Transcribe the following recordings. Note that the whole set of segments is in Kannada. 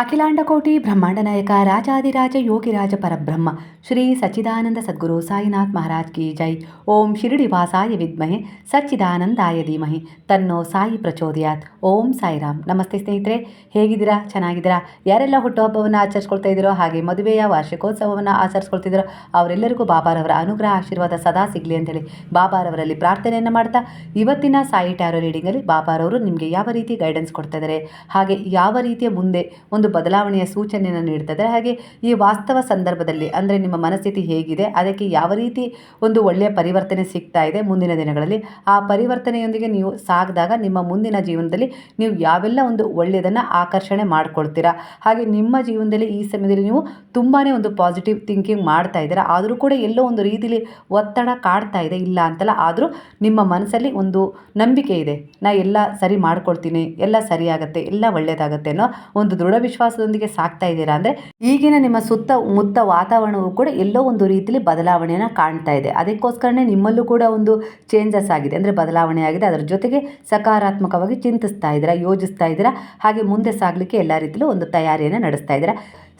ಅಖಿಲಾಂಡಕೋಟಿ ಬ್ರಹ್ಮಾಂಡ ನಾಯಕ ರಾಜಾದಿರಾಜ ಯೋಗಿರಾಜ ಪರಬ್ರಹ್ಮ, ಶ್ರೀ ಸಚ್ಚಿದಾನಂದ ಸದ್ಗುರು ಸಾಯಿನಾಥ್ ಮಹಾರಾಜ್ ಕಿ ಜೈ. ಓಂ ಶಿರಡಿ ವಾಸಾಯ ವಿದ್ಮಹೆ, ಸಚ್ಚಿದಾನಂದಾಯ ಧೀಮಹಿ. ತನ್ನೋ ಸಾಯಿ ಪ್ರಚೋದಯಾತ್. ಓಂ ಸಾಯಿರಾಮ್. ನಮಸ್ತೆ ಸ್ನೇಹಿತರೆ, ಹೇಗಿದ್ದೀರಾ? ಚೆನ್ನಾಗಿದ್ದೀರಾ? ಯಾರೆಲ್ಲ ಹುಟ್ಟುಹಬ್ಬವನ್ನು ಆಚರಿಸ್ಕೊಳ್ತಾ ಇದ್ದೀರೋ, ಹಾಗೆ ಮದುವೆಯ ವಾರ್ಷಿಕೋತ್ಸವವನ್ನು ಆಚರಿಸ್ಕೊಳ್ತಿದ್ದೀರೋ, ಅವರೆಲ್ಲರಿಗೂ ಬಾಬಾರವರ ಅನುಗ್ರಹ ಆಶೀರ್ವಾದ ಸದಾ ಸಿಗಲಿ ಅಂತೇಳಿ ಬಾಬಾರವರಲ್ಲಿ ಪ್ರಾರ್ಥನೆಯನ್ನು ಮಾಡ್ತಾ, ಇವತ್ತಿನ ಸಾಯಿ ಟ್ಯಾರೋ ರೀಡಿಂಗಲ್ಲಿ ಬಾಬಾರವರು ನಿಮಗೆ ಯಾವ ರೀತಿ ಗೈಡೆನ್ಸ್ ಕೊಡ್ತಾ ಇದ್ದಾರೆ, ಹಾಗೆ ಯಾವ ರೀತಿಯ ಮುಂದೆ ಒಂದು ಬದಲಾವಣೆಯ ಸೂಚನೆಯನ್ನು ನೀಡ್ತದೆ. ಹಾಗೆ ಈ ವಾಸ್ತವ ಸಂದರ್ಭದಲ್ಲಿ ಅಂದರೆ ನಿಮ್ಮ ಮನಸ್ಥಿತಿ ಹೇಗಿದೆ, ಅದಕ್ಕೆ ಯಾವ ರೀತಿ ಒಂದು ಒಳ್ಳೆಯ ಪರಿವರ್ತನೆ ಸಿಗ್ತಾ ಇದೆ ಮುಂದಿನ ದಿನಗಳಲ್ಲಿ, ಆ ಪರಿವರ್ತನೆಯೊಂದಿಗೆ ನೀವು ಸಾಗಿದಾಗ ನಿಮ್ಮ ಮುಂದಿನ ಜೀವನದಲ್ಲಿ ನೀವು ಯಾವೆಲ್ಲ ಒಂದು ಒಳ್ಳೆಯದನ್ನು ಆಕರ್ಷಣೆ ಮಾಡ್ಕೊಳ್ತೀರಾ? ಹಾಗೆ ನಿಮ್ಮ ಜೀವನದಲ್ಲಿ ಈ ಸಮಯದಲ್ಲಿ ನೀವು ತುಂಬಾ ಒಂದು ಪಾಸಿಟಿವ್ ಥಿಂಕಿಂಗ್ ಮಾಡ್ತಾ ಇದ್ದೀರಾ? ಆದರೂ ಕೂಡ ಎಲ್ಲೋ ಒಂದು ರೀತಿಲಿ ಒತ್ತಡ ಕಾಡ್ತಾ ಇದೆ, ಇಲ್ಲ ಅಂತಲ್ಲ, ಆದರೂ ನಿಮ್ಮ ಮನಸ್ಸಲ್ಲಿ ಒಂದು ನಂಬಿಕೆ ಇದೆ. ನಾ ಎಲ್ಲ ಸರಿ ಮಾಡ್ಕೊಳ್ತೀನಿ, ಎಲ್ಲ ಸರಿಯಾಗತ್ತೆ ಎಲ್ಲ ಒಳ್ಳೆಯದಾಗತ್ತೆ ಅನ್ನೋ ಒಂದು ದೃಢ ವಿಶ್ವಾಸದೊಂದಿಗೆ ಸಾಕ್ತಾ ಇದ್ದೀರಾ ಅಂದರೆ ಈಗಿನ ನಿಮ್ಮ ಸುತ್ತ ಮುತ್ತ ವಾತಾವರಣವು ಕೂಡ ಎಲ್ಲೋ ಒಂದು ರೀತಿಯಲ್ಲಿ ಬದಲಾವಣೆಯನ್ನು ಕಾಣ್ತಾ ಇದೆ. ಅದಕ್ಕೋಸ್ಕರನೇ ನಿಮ್ಮಲ್ಲೂ ಕೂಡ ಒಂದು ಚೇಂಜಸ್ ಆಗಿದೆ. ಅಂದರೆ ಬದಲಾವಣೆ ಆಗಿದೆ. ಅದರ ಜೊತೆಗೆ ಸಕಾರಾತ್ಮಕವಾಗಿ ಚಿಂತಿಸ್ತಾ ಇದ್ದೀರಾ ಯೋಜಿಸ್ತಾ ಇದ್ದೀರಾ, ಹಾಗೆ ಮುಂದೆ ಸಾಗಲಿಕ್ಕೆ ಎಲ್ಲ ರೀತಿಯಲ್ಲೂ ಒಂದು ತಯಾರಿಯನ್ನು ನಡೆಸ್ತಾ ಇದ್ದೀರಾ.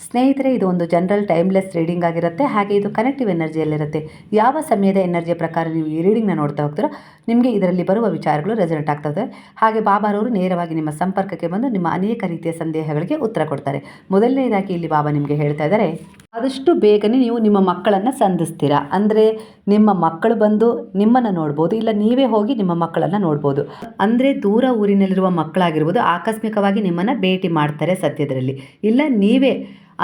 ಸ್ನೇಹಿತರೆ, ಇದು ಒಂದು ಜನರಲ್ ಟೈಮ್ಲೆಸ್ ರೀಡಿಂಗ್ ಆಗಿರುತ್ತೆ. ಹಾಗೆ ಇದು ಕನೆಕ್ಟಿವ್ ಎನರ್ಜಿಯಲ್ಲಿರುತ್ತೆ ಯಾವ ಸಮಯದ ಎನರ್ಜಿಯ ಪ್ರಕಾರ ನೀವು ಈ ರೀಡಿಂಗ್ನ ನೋಡ್ತಾ ಹೋಗ್ತೀರೋ, ನಿಮಗೆ ಇದರಲ್ಲಿ ಬರುವ ವಿಚಾರಗಳು ರೆಸಲ್ಟ್ ಆಗ್ತದೆ ಹಾಗೆ ಬಾಬಾರವರು ನೇರವಾಗಿ ನಿಮ್ಮ ಸಂಪರ್ಕಕ್ಕೆ ಬಂದು ನಿಮ್ಮ ಅನೇಕ ರೀತಿಯ ಸಂದೇಹಗಳಿಗೆ ಉತ್ತರ ಕೊಡ್ತಾರೆ. ಮೊದಲನೇದಾಗಿ ಇಲ್ಲಿ ಬಾಬಾ ನಿಮಗೆ ಹೇಳ್ತಾ ಇದ್ದಾರೆ ಆದಷ್ಟು ಬೇಗನೆ ನೀವು ನಿಮ್ಮ ಮಕ್ಕಳನ್ನು ಸಂಧಿಸ್ತೀರ. ಅಂದರೆ ನಿಮ್ಮ ಮಕ್ಕಳು ಬಂದು ನಿಮ್ಮನ್ನು ನೋಡ್ಬೋದು, ಇಲ್ಲ ನೀವೇ ಹೋಗಿ ನಿಮ್ಮ ಮಕ್ಕಳನ್ನು ನೋಡ್ಬೋದು. ಅಂದರೆ ದೂರ ಊರಿನಲ್ಲಿರುವ ಮಕ್ಕಳಾಗಿರ್ಬೋದು, ಆಕಸ್ಮಿಕವಾಗಿ ನಿಮ್ಮನ್ನು ಭೇಟಿ ಮಾಡ್ತಾರೆ ಸತ್ಯದರಲ್ಲಿ ಇಲ್ಲ ನೀವೇ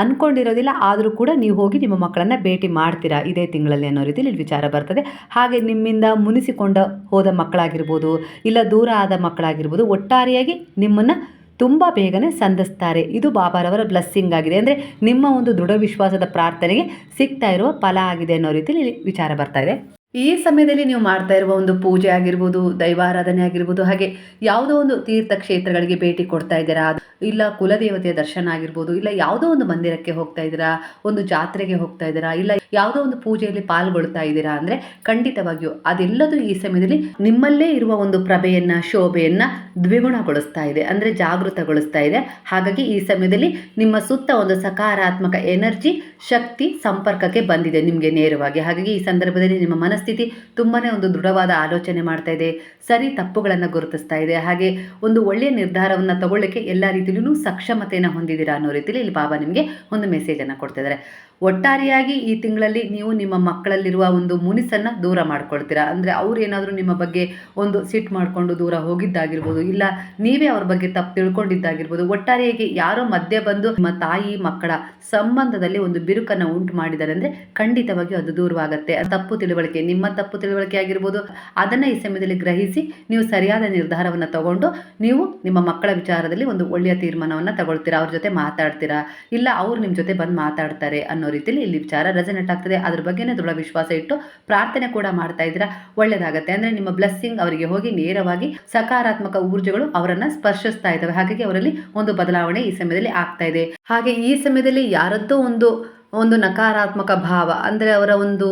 ಅಂದ್ಕೊಂಡಿರೋದಿಲ್ಲ ಆದರೂ ಕೂಡ ನೀವು ಹೋಗಿ ನಿಮ್ಮ ಮಕ್ಕಳನ್ನು ಭೇಟಿ ಮಾಡ್ತೀರಾ ಇದೇ ತಿಂಗಳಲ್ಲಿ ಅನ್ನೋ ರೀತಿಯಲ್ಲಿ ವಿಚಾರ ಬರ್ತದೆ. ಹಾಗೆ ನಿಮ್ಮಿಂದ ಮುನಿಸಿಕೊಂಡ ಹೋದ ಮಕ್ಕಳಾಗಿರ್ಬೋದು, ಇಲ್ಲ ದೂರ ಆದ ಮಕ್ಕಳಾಗಿರ್ಬೋದು, ಒಟ್ಟಾರೆಯಾಗಿ ನಿಮ್ಮನ್ನು ತುಂಬ ಬೇಗನೆ ಸಂಧಿಸ್ತಾರೆ. ಇದು ಬಾಬಾರವರ ಬ್ಲೆಸ್ಸಿಂಗ್ ಆಗಿದೆ. ಅಂದರೆ ನಿಮ್ಮ ಒಂದು ದೃಢ ವಿಶ್ವಾಸದ ಪ್ರಾರ್ಥನೆಗೆ ಸಿಗ್ತಾ ಇರುವ ಫಲ ಆಗಿದೆ ಅನ್ನೋ ರೀತಿಯಲ್ಲಿ ವಿಚಾರ ಬರ್ತಾ ಇದೆ. ಈ ಸಮಯದಲ್ಲಿ ನೀವು ಮಾಡ್ತಾ ಇರುವ ಒಂದು ಪೂಜೆ ಆಗಿರ್ಬೋದು ದೈವಾರಾಧನೆ ಆಗಿರ್ಬೋದು, ಹಾಗೆ ಯಾವುದೋ ಒಂದು ತೀರ್ಥಕ್ಷೇತ್ರಗಳಿಗೆ ಭೇಟಿ ಕೊಡ್ತಾ ಇದ್ದೀರಾ? ಇಲ್ಲ ಕುಲದೇವತೆಯ ದರ್ಶನ ಆಗಿರ್ಬೋದು, ಇಲ್ಲ ಯಾವುದೋ ಒಂದು ಮಂದಿರಕ್ಕೆ ಹೋಗ್ತಾ ಇದ್ದೀರಾ? ಒಂದು ಜಾತ್ರೆಗೆ ಹೋಗ್ತಾ ಇದ್ದೀರಾ? ಇಲ್ಲ ಯಾವುದೋ ಒಂದು ಪೂಜೆಯಲ್ಲಿ ಪಾಲ್ಗೊಳ್ತಾ ಇದ್ದೀರಾ? ಅಂದರೆ ಖಂಡಿತವಾಗಿಯೂ ಅದೆಲ್ಲದೂ ಈ ಸಮಯದಲ್ಲಿ ನಿಮ್ಮಲ್ಲೇ ಇರುವ ಒಂದು ಪ್ರಭೆಯನ್ನ, ಶೋಭೆಯನ್ನ ದ್ವಿಗುಣಗೊಳಿಸ್ತಾ ಇದೆ, ಅಂದರೆ ಜಾಗೃತಗೊಳಿಸ್ತಾ ಇದೆ. ಹಾಗಾಗಿ ಈ ಸಮಯದಲ್ಲಿ ನಿಮ್ಮ ಸುತ್ತ ಒಂದು ಸಕಾರಾತ್ಮಕ ಎನರ್ಜಿ, ಶಕ್ತಿ, ಸಂಪರ್ಕಕ್ಕೆ ಬಂದಿದೆ ನಿಮಗೆ ನೇರವಾಗಿ. ಹಾಗಾಗಿ ಈ ಸಂದರ್ಭದಲ್ಲಿ ನಿಮ್ಮ ಮನಸ್ಥಿತಿ ತುಂಬಾ ಒಂದು ದೃಢವಾದ ಆಲೋಚನೆ ಮಾಡ್ತಾ ಇದೆ. ಸರಿ ತಪ್ಪುಗಳನ್ನು ಗುರುತಿಸ್ತಾ ಇದೆ. ಹಾಗೆ ಒಂದು ಒಳ್ಳೆಯ ನಿರ್ಧಾರವನ್ನು ತಗೊಳ್ಳಿಕ್ಕೆ ಎಲ್ಲ ರೀತಿಯಲ್ಲೂ ಸಕ್ಷಮತೆಯನ್ನು ಹೊಂದಿದ್ದೀರಾ ಅನ್ನೋ ರೀತಿಯಲ್ಲಿ ಇಲ್ಲಿ ಬಾಬಾ ನಿಮಗೆ ಒಂದು ಮೆಸೇಜನ್ನು ಕೊಡ್ತಿದ್ದಾರೆ ಒಟ್ಟಾರೆಯಾಗಿ ಈ ತಿಂಗಳಲ್ಲಿ ನೀವು ನಿಮ್ಮ ಮಕ್ಕಳಲ್ಲಿರುವ ಒಂದು ಮುನಿಸನ್ನು ದೂರ ಮಾಡ್ಕೊಳ್ತೀರಾ? ಅಂದರೆ ಅವ್ರು ಏನಾದರೂ ನಿಮ್ಮ ಬಗ್ಗೆ ಒಂದು ಸಿಟ್ ಮಾಡಿಕೊಂಡು ದೂರ ಹೋಗಿದ್ದಾಗಿರ್ಬೋದು, ಇಲ್ಲ ನೀವೇ ಅವ್ರ ಬಗ್ಗೆ ತಪ್ಪು ತಿಳ್ಕೊಂಡಿದ್ದಾಗಿರ್ಬೋದು, ಒಟ್ಟಾರೆಯಾಗಿ ಯಾರೋ ಮಧ್ಯೆ ಬಂದು ನಿಮ್ಮ ತಾಯಿ, ಮಕ್ಕಳ ಸಂಬಂಧದಲ್ಲಿ ಒಂದು ಬಿರುಕನ್ನು ಉಂಟು ಮಾಡಿದ್ದಾರೆ ಅಂದರೆ ಖಂಡಿತವಾಗಿ ಅದು ದೂರವಾಗುತ್ತೆ. ತಪ್ಪು ತಿಳುವಳಿಕೆ, ನಿಮ್ಮ ತಪ್ಪು ತಿಳುವಳಿಕೆ ಆಗಿರ್ಬೋದು, ಅದನ್ನು ಈ ಸಮಯದಲ್ಲಿ ಗ್ರಹಿಸಿ ನೀವು ಸರಿಯಾದ ನಿರ್ಧಾರವನ್ನು ತಗೊಂಡು ನೀವು ನಿಮ್ಮ ಮಕ್ಕಳ ವಿಚಾರದಲ್ಲಿ ಒಂದು ಒಳ್ಳೆಯ ತೀರ್ಮಾನವನ್ನು ತಗೊಳ್ತೀರಾ? ಅವ್ರ ಜೊತೆ ಮಾತಾಡ್ತೀರಾ? ಇಲ್ಲ ಅವ್ರು ನಿಮ್ಮ ಜೊತೆ ಬಂದು ಮಾತಾಡ್ತಾರೆ ಅನ್ನೋ ರೀತಿಯಲ್ಲಿ ಇಲ್ಲಿ ವಿಚಾರ ರೆಸನೆಟ್ ಆಗ್ತದೆ. ಅದ್ರ ಬಗ್ಗೆನೇ ದೃಢ ವಿಶ್ವಾಸ ಇಟ್ಟು ಪ್ರಾರ್ಥನೆ ಕೂಡ ಮಾಡ್ತಾ ಇದ್ದೀರಾ? ಒಳ್ಳೇದಾಗತ್ತೆ. ಅಂದರೆ ನಿಮ್ಮ ಬ್ಲೆಸ್ಸಿಂಗ್ ಅವರಿಗೆ ಹೋಗಿ ನೇರವಾಗಿ ಸಕಾರಾತ್ಮಕ ಊರ್ಜೆಗಳು ಅವರನ್ನು ಸ್ಪರ್ಶಿಸ್ತಾ ಇದ್ದಾವೆ. ಹಾಗಾಗಿ ಅವರಲ್ಲಿ ಒಂದು ಬದಲಾವಣೆ ಈ ಸಮಯದಲ್ಲಿ ಆಗ್ತಾ ಇದೆ. ಹಾಗೆ ಈ ಸಮಯದಲ್ಲಿ ಯಾರದ್ದೋ ಒಂದು ಒಂದು ನಕಾರಾತ್ಮಕ ಭಾವ, ಅಂದರೆ ಅವರ ಒಂದು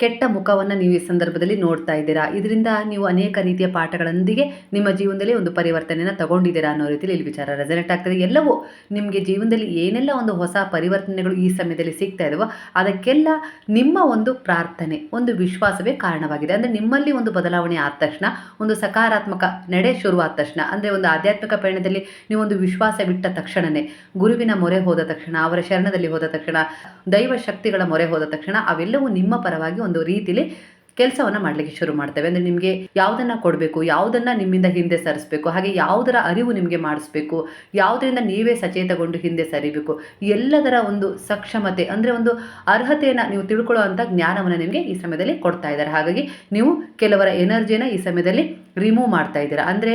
ಕೆಟ್ಟ ಮುಖವನ್ನು ನೀವು ಈ ಸಂದರ್ಭದಲ್ಲಿ ನೋಡ್ತಾ ಇದ್ದೀರಾ? ಇದರಿಂದ ನೀವು ಅನೇಕ ರೀತಿಯ ಪಾಠಗಳೊಂದಿಗೆ ನಿಮ್ಮ ಜೀವನದಲ್ಲಿ ಒಂದು ಪರಿವರ್ತನೆಯನ್ನು ತಗೊಂಡಿದ್ದೀರಾ ಅನ್ನೋ ರೀತಿಯಲ್ಲಿ ಇಲ್ಲಿ ವಿಚಾರ ರೆಸಲ್ಟ್ ಆಗ್ತದೆ. ಎಲ್ಲವೂ ನಿಮಗೆ ಜೀವನದಲ್ಲಿ ಏನೆಲ್ಲ ಒಂದು ಹೊಸ ಪರಿವರ್ತನೆಗಳು ಈ ಸಮಯದಲ್ಲಿ ಸಿಗ್ತಾ ಇದಾವೋ, ಅದಕ್ಕೆಲ್ಲ ನಿಮ್ಮ ಒಂದು ಪ್ರಾರ್ಥನೆ, ಒಂದು ವಿಶ್ವಾಸವೇ ಕಾರಣವಾಗಿದೆ. ಅಂದರೆ ನಿಮ್ಮಲ್ಲಿ ಒಂದು ಬದಲಾವಣೆ ಆದ ತಕ್ಷಣ, ಒಂದು ಸಕಾರಾತ್ಮಕ ನಡೆ ಶುರುವಾದ ತಕ್ಷಣ, ಅಂದರೆ ಒಂದು ಆಧ್ಯಾತ್ಮಿಕ ಪಯಣದಲ್ಲಿ ನೀವು ಒಂದು ವಿಶ್ವಾಸ ಬಿಟ್ಟ ತಕ್ಷಣವೇ ಗುರುವಿನ ಮೊರೆ ಹೋದ ತಕ್ಷಣ, ಅವರ ಶರಣದಲ್ಲಿ ಹೋದ ತಕ್ಷಣ, ದೈವ ಶಕ್ತಿಗಳ ಮೊರೆ ಹೋದ ತಕ್ಷಣ, ಅವೆಲ್ಲವೂ ನಿಮ್ಮ ಪರವಾಗಿ ಒಂದು ರೀತಿಲಿ ಕೆಲಸವನ್ನು ಮಾಡಲಿಕ್ಕೆ ಶುರು ಮಾಡ್ತೇವೆ. ಅಂದರೆ ನಿಮಗೆ ಯಾವುದನ್ನು ಕೊಡಬೇಕು, ಯಾವುದನ್ನು ನಿಮ್ಮಿಂದ ಹಿಂದೆ ಸರಿಸಬೇಕು, ಹಾಗೆ ಯಾವುದರ ಅರಿವು ನಿಮಗೆ ಮಾಡಿಸ್ಬೇಕು, ಯಾವುದರಿಂದ ನೀವೇ ಸಚೇತಗೊಂಡು ಹಿಂದೆ ಸರಿಬೇಕು, ಎಲ್ಲದರ ಒಂದು ಸಕ್ಷಮತೆ, ಅಂದರೆ ಒಂದು ಅರ್ಹತೆಯನ್ನು ನೀವು ತಿಳ್ಕೊಳ್ಳೋ ಜ್ಞಾನವನ್ನು ನಿಮಗೆ ಈ ಸಮಯದಲ್ಲಿ ಕೊಡ್ತಾ ಇದ್ದಾರೆ. ಹಾಗಾಗಿ ನೀವು ಕೆಲವರ ಎನರ್ಜಿನ ಈ ಸಮಯದಲ್ಲಿ ರಿಮೂವ್ ಮಾಡ್ತಾ ಇದ್ದೀರಾ. ಅಂದರೆ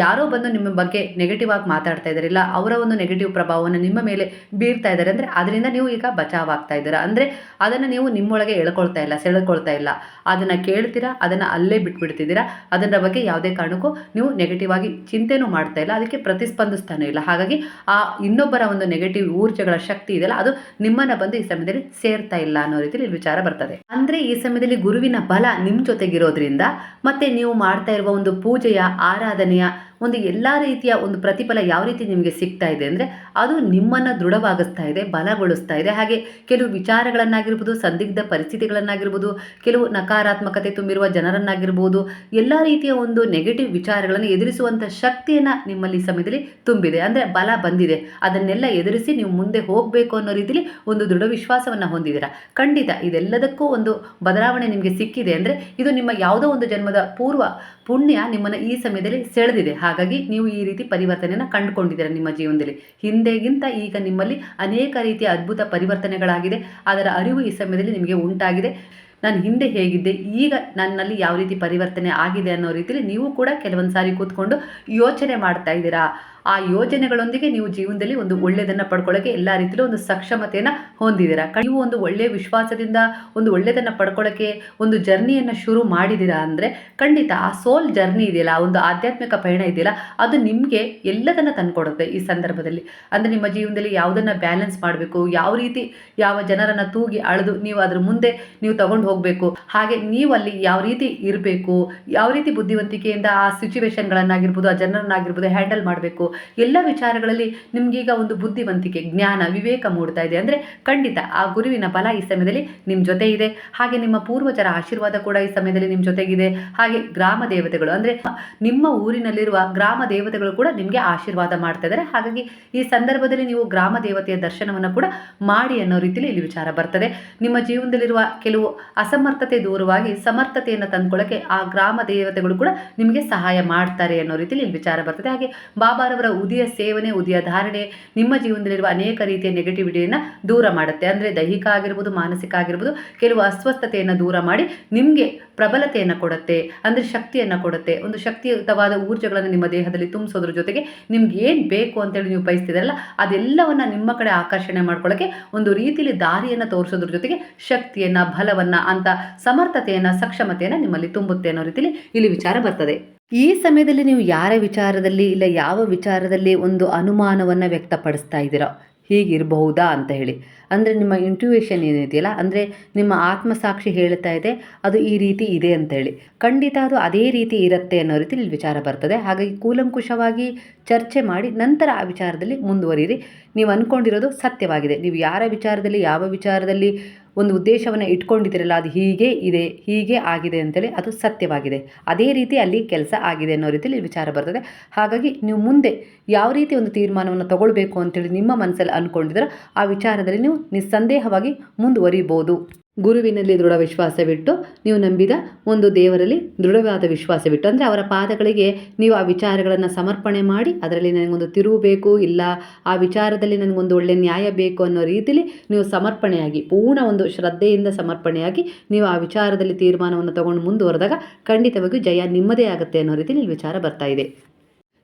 ಯಾರೋ ಬಂದು ನಿಮ್ಮ ಬಗ್ಗೆ ನೆಗೆಟಿವ್ ಆಗಿ ಮಾತಾಡ್ತಾ ಇದ್ದಾರೆ ಇಲ್ಲ ಅವರ ಒಂದು ನೆಗೆಟಿವ್ ಪ್ರಭಾವವನ್ನು ನಿಮ್ಮ ಮೇಲೆ ಬೀರ್ತಾ ಇದ್ದಾರೆ ಅಂದರೆ ಅದರಿಂದ ನೀವು ಈಗ ಬಚಾವ್ ಆಗ್ತಾ ಇದ್ದೀರಾ? ಅಂದರೆ ಅದನ್ನು ನೀವು ನಿಮ್ಮೊಳಗೆ ಎಳ್ಕೊಳ್ತಾ ಇಲ್ಲ ಸೆಳ್ಕೊಳ್ತಾ ಇಲ್ಲ. ಅದನ್ನು ಕೇಳ್ತೀರಾ? ಅದನ್ನು ಅಲ್ಲೇ ಬಿಟ್ಬಿಡ್ತಿದ್ದೀರಾ? ಅದರ ಬಗ್ಗೆ ಯಾವುದೇ ಕಾರಣಕ್ಕೂ ನೀವು ನೆಗೆಟಿವ್ ಆಗಿ ಚಿಂತೆನೂ ಮಾಡ್ತಾ ಇಲ್ಲ, ಅದಕ್ಕೆ ಪ್ರತಿಸ್ಪಂದಿಸ್ತಾನೂ ಇಲ್ಲ. ಹಾಗಾಗಿ ಆ ಇನ್ನೊಬ್ಬರ ಒಂದು ನೆಗೆಟಿವ್ ಊರ್ಜೆಗಳ ಶಕ್ತಿ ಇದೆಯಲ್ಲ, ಅದು ನಿಮ್ಮನ್ನು ಬಂದು ಈ ಸಮಯದಲ್ಲಿ ಸೇರ್ತಾ ಇಲ್ಲ ಅನ್ನೋ ರೀತಿಯಲ್ಲಿ ವಿಚಾರ ಬರ್ತದೆ. ಅಂದರೆ ಈ ಸಮಯದಲ್ಲಿ ಗುರುವಿನ ಬಲ ನಿಮ್ಮ ಜೊತೆಗಿರೋದ್ರಿಂದ ಮತ್ತೆ ನೀವು ಮಾಡ್ತಾ ಇರುವ ಒಂದು ಪೂಜೆಯ, ಆರಾಧನೆಯ Nah, ಒಂದು ಎಲ್ಲ ರೀತಿಯ ಒಂದು ಪ್ರತಿಫಲ ಯಾವ ರೀತಿ ನಿಮಗೆ ಸಿಗ್ತಾ ಇದೆ ಅಂದರೆ ಅದು ನಿಮ್ಮನ್ನು ದೃಢವಾಗಿಸ್ತಾ ಇದೆ, ಬಲಗೊಳಿಸ್ತಾ ಇದೆ. ಹಾಗೆ ಕೆಲವು ವಿಚಾರಗಳನ್ನಾಗಿರ್ಬೋದು, ಸಂದಿಗ್ಧ ಪರಿಸ್ಥಿತಿಗಳನ್ನಾಗಿರ್ಬೋದು, ಕೆಲವು ನಕಾರಾತ್ಮಕತೆ ತುಂಬಿರುವ ಜನರನ್ನಾಗಿರ್ಬೋದು, ಎಲ್ಲ ರೀತಿಯ ಒಂದು ನೆಗೆಟಿವ್ ವಿಚಾರಗಳನ್ನು ಎದುರಿಸುವಂಥ ಶಕ್ತಿಯನ್ನು ನಿಮ್ಮಲ್ಲಿ ಸಮಯದಲ್ಲಿ ತುಂಬಿದೆ. ಅಂದರೆ ಬಲ ಬಂದಿದೆ. ಅದನ್ನೆಲ್ಲ ಎದುರಿಸಿ ನೀವು ಮುಂದೆ ಹೋಗಬೇಕು ಅನ್ನೋ ರೀತಿಯಲ್ಲಿ ಒಂದು ದೃಢ ವಿಶ್ವಾಸವನ್ನು ಹೊಂದಿದ್ದೀರಾ? ಖಂಡಿತ ಇದೆಲ್ಲದಕ್ಕೂ ಒಂದು ಬದಲಾವಣೆ ನಿಮಗೆ ಸಿಕ್ಕಿದೆ ಅಂದರೆ ಇದು ನಿಮ್ಮ ಯಾವುದೋ ಒಂದು ಜನ್ಮದ ಪೂರ್ವ ಪುಣ್ಯ ನಿಮ್ಮನ್ನು ಈ ಸಮಯದಲ್ಲಿ ಸೆಳೆದಿದೆ. ಹಾಗಾಗಿ ನೀವು ಈ ರೀತಿ ಪರಿವರ್ತನೆಯನ್ನು ಕಂಡುಕೊಂಡಿದ್ದೀರ ನಿಮ್ಮ ಜೀವನದಲ್ಲಿ. ಹಿಂದೆಗಿಂತ ಈಗ ನಿಮ್ಮಲ್ಲಿ ಅನೇಕ ರೀತಿಯ ಅದ್ಭುತ ಪರಿವರ್ತನೆಗಳಾಗಿದೆ. ಅದರ ಅರಿವು ಈ ಸಮಯದಲ್ಲಿ ನಿಮಗೆ ಉಂಟಾಗಿದೆ. ನಾನು ಹಿಂದೆ ಹೇಗಿದ್ದೆ, ಈಗ ನನ್ನಲ್ಲಿ ಯಾವ ರೀತಿ ಪರಿವರ್ತನೆ ಆಗಿದೆ ಅನ್ನೋ ರೀತಿಯಲ್ಲಿ ನೀವು ಕೂಡ ಕೆಲವೊಂದು ಸಾರಿ ಕೂತ್ಕೊಂಡು ಯೋಚನೆ ಮಾಡ್ತಾ ಇದ್ದೀರಾ. ಆ ಯೋಜನೆಗಳೊಂದಿಗೆ ನೀವು ಜೀವನದಲ್ಲಿ ಒಂದು ಒಳ್ಳೆಯದನ್ನು ಪಡ್ಕೊಳ್ಳೋಕೆ ಎಲ್ಲ ರೀತಿಯಲ್ಲೂ ಒಂದು ಸಕ್ಷಮತೆಯನ್ನು ಹೊಂದಿದ್ದೀರಾ? ನೀವು ಒಂದು ಒಳ್ಳೆಯ ವಿಶ್ವಾಸದಿಂದ ಒಂದು ಒಳ್ಳೆಯದನ್ನು ಪಡ್ಕೊಳ್ಳೋಕ್ಕೆ ಒಂದು ಜರ್ನಿಯನ್ನು ಶುರು ಮಾಡಿದ್ದೀರಾ ಅಂದರೆ ಖಂಡಿತ ಆ ಸೋಲ್ ಜರ್ನಿ ಇದೆಯಲ್ಲ ಒಂದು ಆಧ್ಯಾತ್ಮಿಕ ಪಯಣ ಇದೆಯಲ್ಲ, ಅದು ನಿಮಗೆ ಎಲ್ಲದನ್ನು ತಂದುಕೊಡುತ್ತೆ ಈ ಸಂದರ್ಭದಲ್ಲಿ. ಅಂದರೆ ನಿಮ್ಮ ಜೀವನದಲ್ಲಿ ಯಾವುದನ್ನು ಬ್ಯಾಲೆನ್ಸ್ ಮಾಡಬೇಕು, ಯಾವ ರೀತಿ ಯಾವ ಜನರನ್ನು ತೂಗಿ ಅಳೆದು ನೀವು ಅದ್ರ ಮುಂದೆ ನೀವು ತಗೊಂಡು ಹೋಗಬೇಕು, ಹಾಗೆ ನೀವು ಅಲ್ಲಿ ಯಾವ ರೀತಿ ಇರಬೇಕು, ಯಾವ ರೀತಿ ಬುದ್ಧಿವಂತಿಕೆಯಿಂದ ಆ ಸಿಚುವೇಶನ್ಗಳನ್ನಾಗಿರ್ಬೋದು ಆ ಜನರನ್ನಾಗಿರ್ಬೋದು ಹ್ಯಾಂಡಲ್ ಮಾಡಬೇಕು ಎಲ್ಲ ವಿಚಾರಗಳಲ್ಲಿ ನಿಮಗೀಗ ಒಂದು ಬುದ್ಧಿವಂತಿಕೆ, ಜ್ಞಾನ, ವಿವೇಕ ಮೂಡ್ತಾ ಇದೆ. ಅಂದರೆ ಖಂಡಿತ ಆ ಗುರುವಿನ ಬಲ ಈ ಸಮಯದಲ್ಲಿ ನಿಮ್ಮ ಜೊತೆ ಇದೆ. ಹಾಗೆ ನಿಮ್ಮ ಪೂರ್ವಜರ ಆಶೀರ್ವಾದ ಕೂಡ ಈ ಸಮಯದಲ್ಲಿ ನಿಮ್ಮ ಜೊತೆಗಿದೆ. ಹಾಗೆ ಗ್ರಾಮ ದೇವತೆಗಳು, ಅಂದರೆ ನಿಮ್ಮ ಊರಿನಲ್ಲಿರುವ ಗ್ರಾಮ ದೇವತೆಗಳು ಕೂಡ ನಿಮಗೆ ಆಶೀರ್ವಾದ ಮಾಡ್ತಾ ಇದ್ದಾರೆ. ಹಾಗಾಗಿ ಈ ಸಂದರ್ಭದಲ್ಲಿ ನೀವು ಗ್ರಾಮ ದೇವತೆಯ ದರ್ಶನವನ್ನು ಕೂಡ ಮಾಡಿ ಅನ್ನೋ ರೀತಿಯಲ್ಲಿ ಇಲ್ಲಿ ವಿಚಾರ ಬರ್ತದೆ. ನಿಮ್ಮ ಜೀವನದಲ್ಲಿರುವ ಕೆಲವು ಅಸಮರ್ಥತೆ ದೂರವಾಗಿ ಸಮರ್ಥತೆಯನ್ನು ತಂದ್ಕೊಳ್ಳೋಕ್ಕೆ ಆ ಗ್ರಾಮ ದೇವತೆಗಳು ಕೂಡ ನಿಮಗೆ ಸಹಾಯ ಮಾಡ್ತಾರೆ ಅನ್ನೋ ರೀತಿಯಲ್ಲಿ ಇಲ್ಲಿ ವಿಚಾರ ಬರ್ತದೆ. ಹಾಗೆ ಬಾಬಾರವರ ಉದಿಯ ಸೇವನೆ, ಉದಿಯ ಧಾರಣೆ ನಿಮ್ಮ ಜೀವನದಲ್ಲಿರುವ ಅನೇಕ ರೀತಿಯ ನೆಗೆಟಿವಿಟಿಯನ್ನು ದೂರ ಮಾಡುತ್ತೆ. ಅಂದರೆ ದೈಹಿಕ ಆಗಿರ್ಬೋದು, ಮಾನಸಿಕ ಆಗಿರ್ಬೋದು, ಕೆಲವು ಅಸ್ವಸ್ಥತೆಯನ್ನು ದೂರ ಮಾಡಿ ನಿಮಗೆ ಪ್ರಬಲತೆಯನ್ನು ಕೊಡುತ್ತೆ. ಅಂದರೆ ಶಕ್ತಿಯನ್ನು ಕೊಡುತ್ತೆ. ಒಂದು ಶಕ್ತಿಯುತವಾದ ಊರ್ಜೆಗಳನ್ನು ನಿಮ್ಮ ದೇಹದಲ್ಲಿ ತುಂಬಿಸೋದ್ರ ಜೊತೆಗೆ ನಿಮ್ಗೆ ಏನು ಬೇಕು ಅಂತೇಳಿ ನೀವು ಬಯಸ್ತಿದ್ರಲ್ಲ, ಅದೆಲ್ಲವನ್ನು ನಿಮ್ಮ ಕಡೆ ಆಕರ್ಷಣೆ ಮಾಡ್ಕೊಳ್ಳೋಕ್ಕೆ ಒಂದು ರೀತಿಯಲ್ಲಿ ದಾರಿಯನ್ನು ತೋರಿಸೋದ್ರ ಜೊತೆಗೆ ಶಕ್ತಿಯನ್ನು, ಬಲವನ್ನು ಅಂತ ಸಮರ್ಥತೆಯನ್ನು, ಸಕ್ಷಮತೆಯನ್ನು ನಿಮ್ಮಲ್ಲಿ ತುಂಬುತ್ತೆ ಅನ್ನೋ ರೀತಿಯಲ್ಲಿ ಇಲ್ಲಿ ವಿಚಾರ ಬರ್ತದೆ. ಈ ಸಮಯದಲ್ಲಿ ನೀವು ಯಾರ ವಿಚಾರದಲ್ಲಿ ಇಲ್ಲ ಯಾವ ವಿಚಾರದಲ್ಲಿ ಒಂದು ಅನುಮಾನವನ್ನು ವ್ಯಕ್ತಪಡಿಸ್ತಾ ಇದ್ದೀರೋ ಹೀಗಿರಬಹುದಾ ಅಂತ ಹೇಳಿ. ಅಂದರೆ ನಿಮ್ಮ ಇಂಟ್ಯೂಯೇಷನ್ ಏನಿದೆಯಲ್ಲ, ಅಂದರೆ ನಿಮ್ಮ ಆತ್ಮಸಾಕ್ಷಿ ಹೇಳ್ತಾ ಇದೆ, ಅದು ಈ ರೀತಿ ಇದೆ ಅಂತ ಹೇಳಿ. ಖಂಡಿತ ಅದು ಅದೇ ರೀತಿ ಇರುತ್ತೆ ಅನ್ನೋ ರೀತಿ ಇಲ್ಲಿ ವಿಚಾರ ಬರ್ತದೆ. ಹಾಗಾಗಿ ಕೂಲಂಕುಷವಾಗಿ ಚರ್ಚೆ ಮಾಡಿ ನಂತರ ಆ ವಿಚಾರದಲ್ಲಿ ಮುಂದುವರಿಯಿರಿ. ನೀವು ಅಂದ್ಕೊಂಡಿರೋದು ಸತ್ಯವಾಗಿದೆ. ನೀವು ಯಾರ ವಿಚಾರದಲ್ಲಿ, ಯಾವ ವಿಚಾರದಲ್ಲಿ ಒಂದು ಉದ್ದೇಶವನ್ನು ಇಟ್ಕೊಂಡಿದ್ದೀರಲ್ಲ, ಅದು ಹೀಗೆ ಇದೆ, ಹೀಗೆ ಆಗಿದೆ ಅಂತೇಳಿ ಅದು ಸತ್ಯವಾಗಿದೆ. ಅದೇ ರೀತಿ ಅಲ್ಲಿ ಕೆಲಸ ಆಗಿದೆ ಅನ್ನೋ ರೀತಿಯಲ್ಲಿ ವಿಚಾರ ಬರ್ತದೆ. ಹಾಗಾಗಿ ನೀವು ಮುಂದೆ ಯಾವ ರೀತಿ ಒಂದು ತೀರ್ಮಾನವನ್ನು ತಗೊಳ್ಬೇಕು ಅಂತೇಳಿ ನಿಮ್ಮ ಮನಸ್ಸಲ್ಲಿ ಅಂದ್ಕೊಂಡಿದ್ರೆ ಆ ವಿಚಾರದಲ್ಲಿ ನೀವು ನಿಸ್ಸಂದೇಹವಾಗಿ ಮುಂದುವರಿಬೋದು. ಗುರುವಿನಲ್ಲಿ ದೃಢ ವಿಶ್ವಾಸವಿಟ್ಟು ನೀವು ನಂಬಿದ ಒಂದು ದೇವರಲ್ಲಿ ದೃಢವಾದ ವಿಶ್ವಾಸವಿಟ್ಟು, ಅಂದರೆ ಅವರ ಪಾದಗಳಿಗೆ ನೀವು ಆ ವಿಚಾರಗಳನ್ನು ಸಮರ್ಪಣೆ ಮಾಡಿ, ಅದರಲ್ಲಿ ನನಗೊಂದು ತಿರುವು ಬೇಕು, ಇಲ್ಲ ಆ ವಿಚಾರದಲ್ಲಿ ನನಗೊಂದು ಒಳ್ಳೆಯ ನ್ಯಾಯ ಬೇಕು ಅನ್ನೋ ರೀತಿಯಲ್ಲಿ ನೀವು ಸಮರ್ಪಣೆಯಾಗಿ, ಪೂರ್ಣ ಒಂದು ಶ್ರದ್ಧೆಯಿಂದ ಸಮರ್ಪಣೆಯಾಗಿ ನೀವು ಆ ವಿಚಾರದಲ್ಲಿ ತೀರ್ಮಾನವನ್ನು ತಗೊಂಡು ಮುಂದುವರೆದಾಗ ಖಂಡಿತವಾಗಿಯೂ ಜಯ ನಿಮ್ಮದೇ ಆಗುತ್ತೆ ಅನ್ನೋ ರೀತಿಯಲ್ಲಿ ವಿಚಾರ ಬರ್ತಾ ಇದೆ.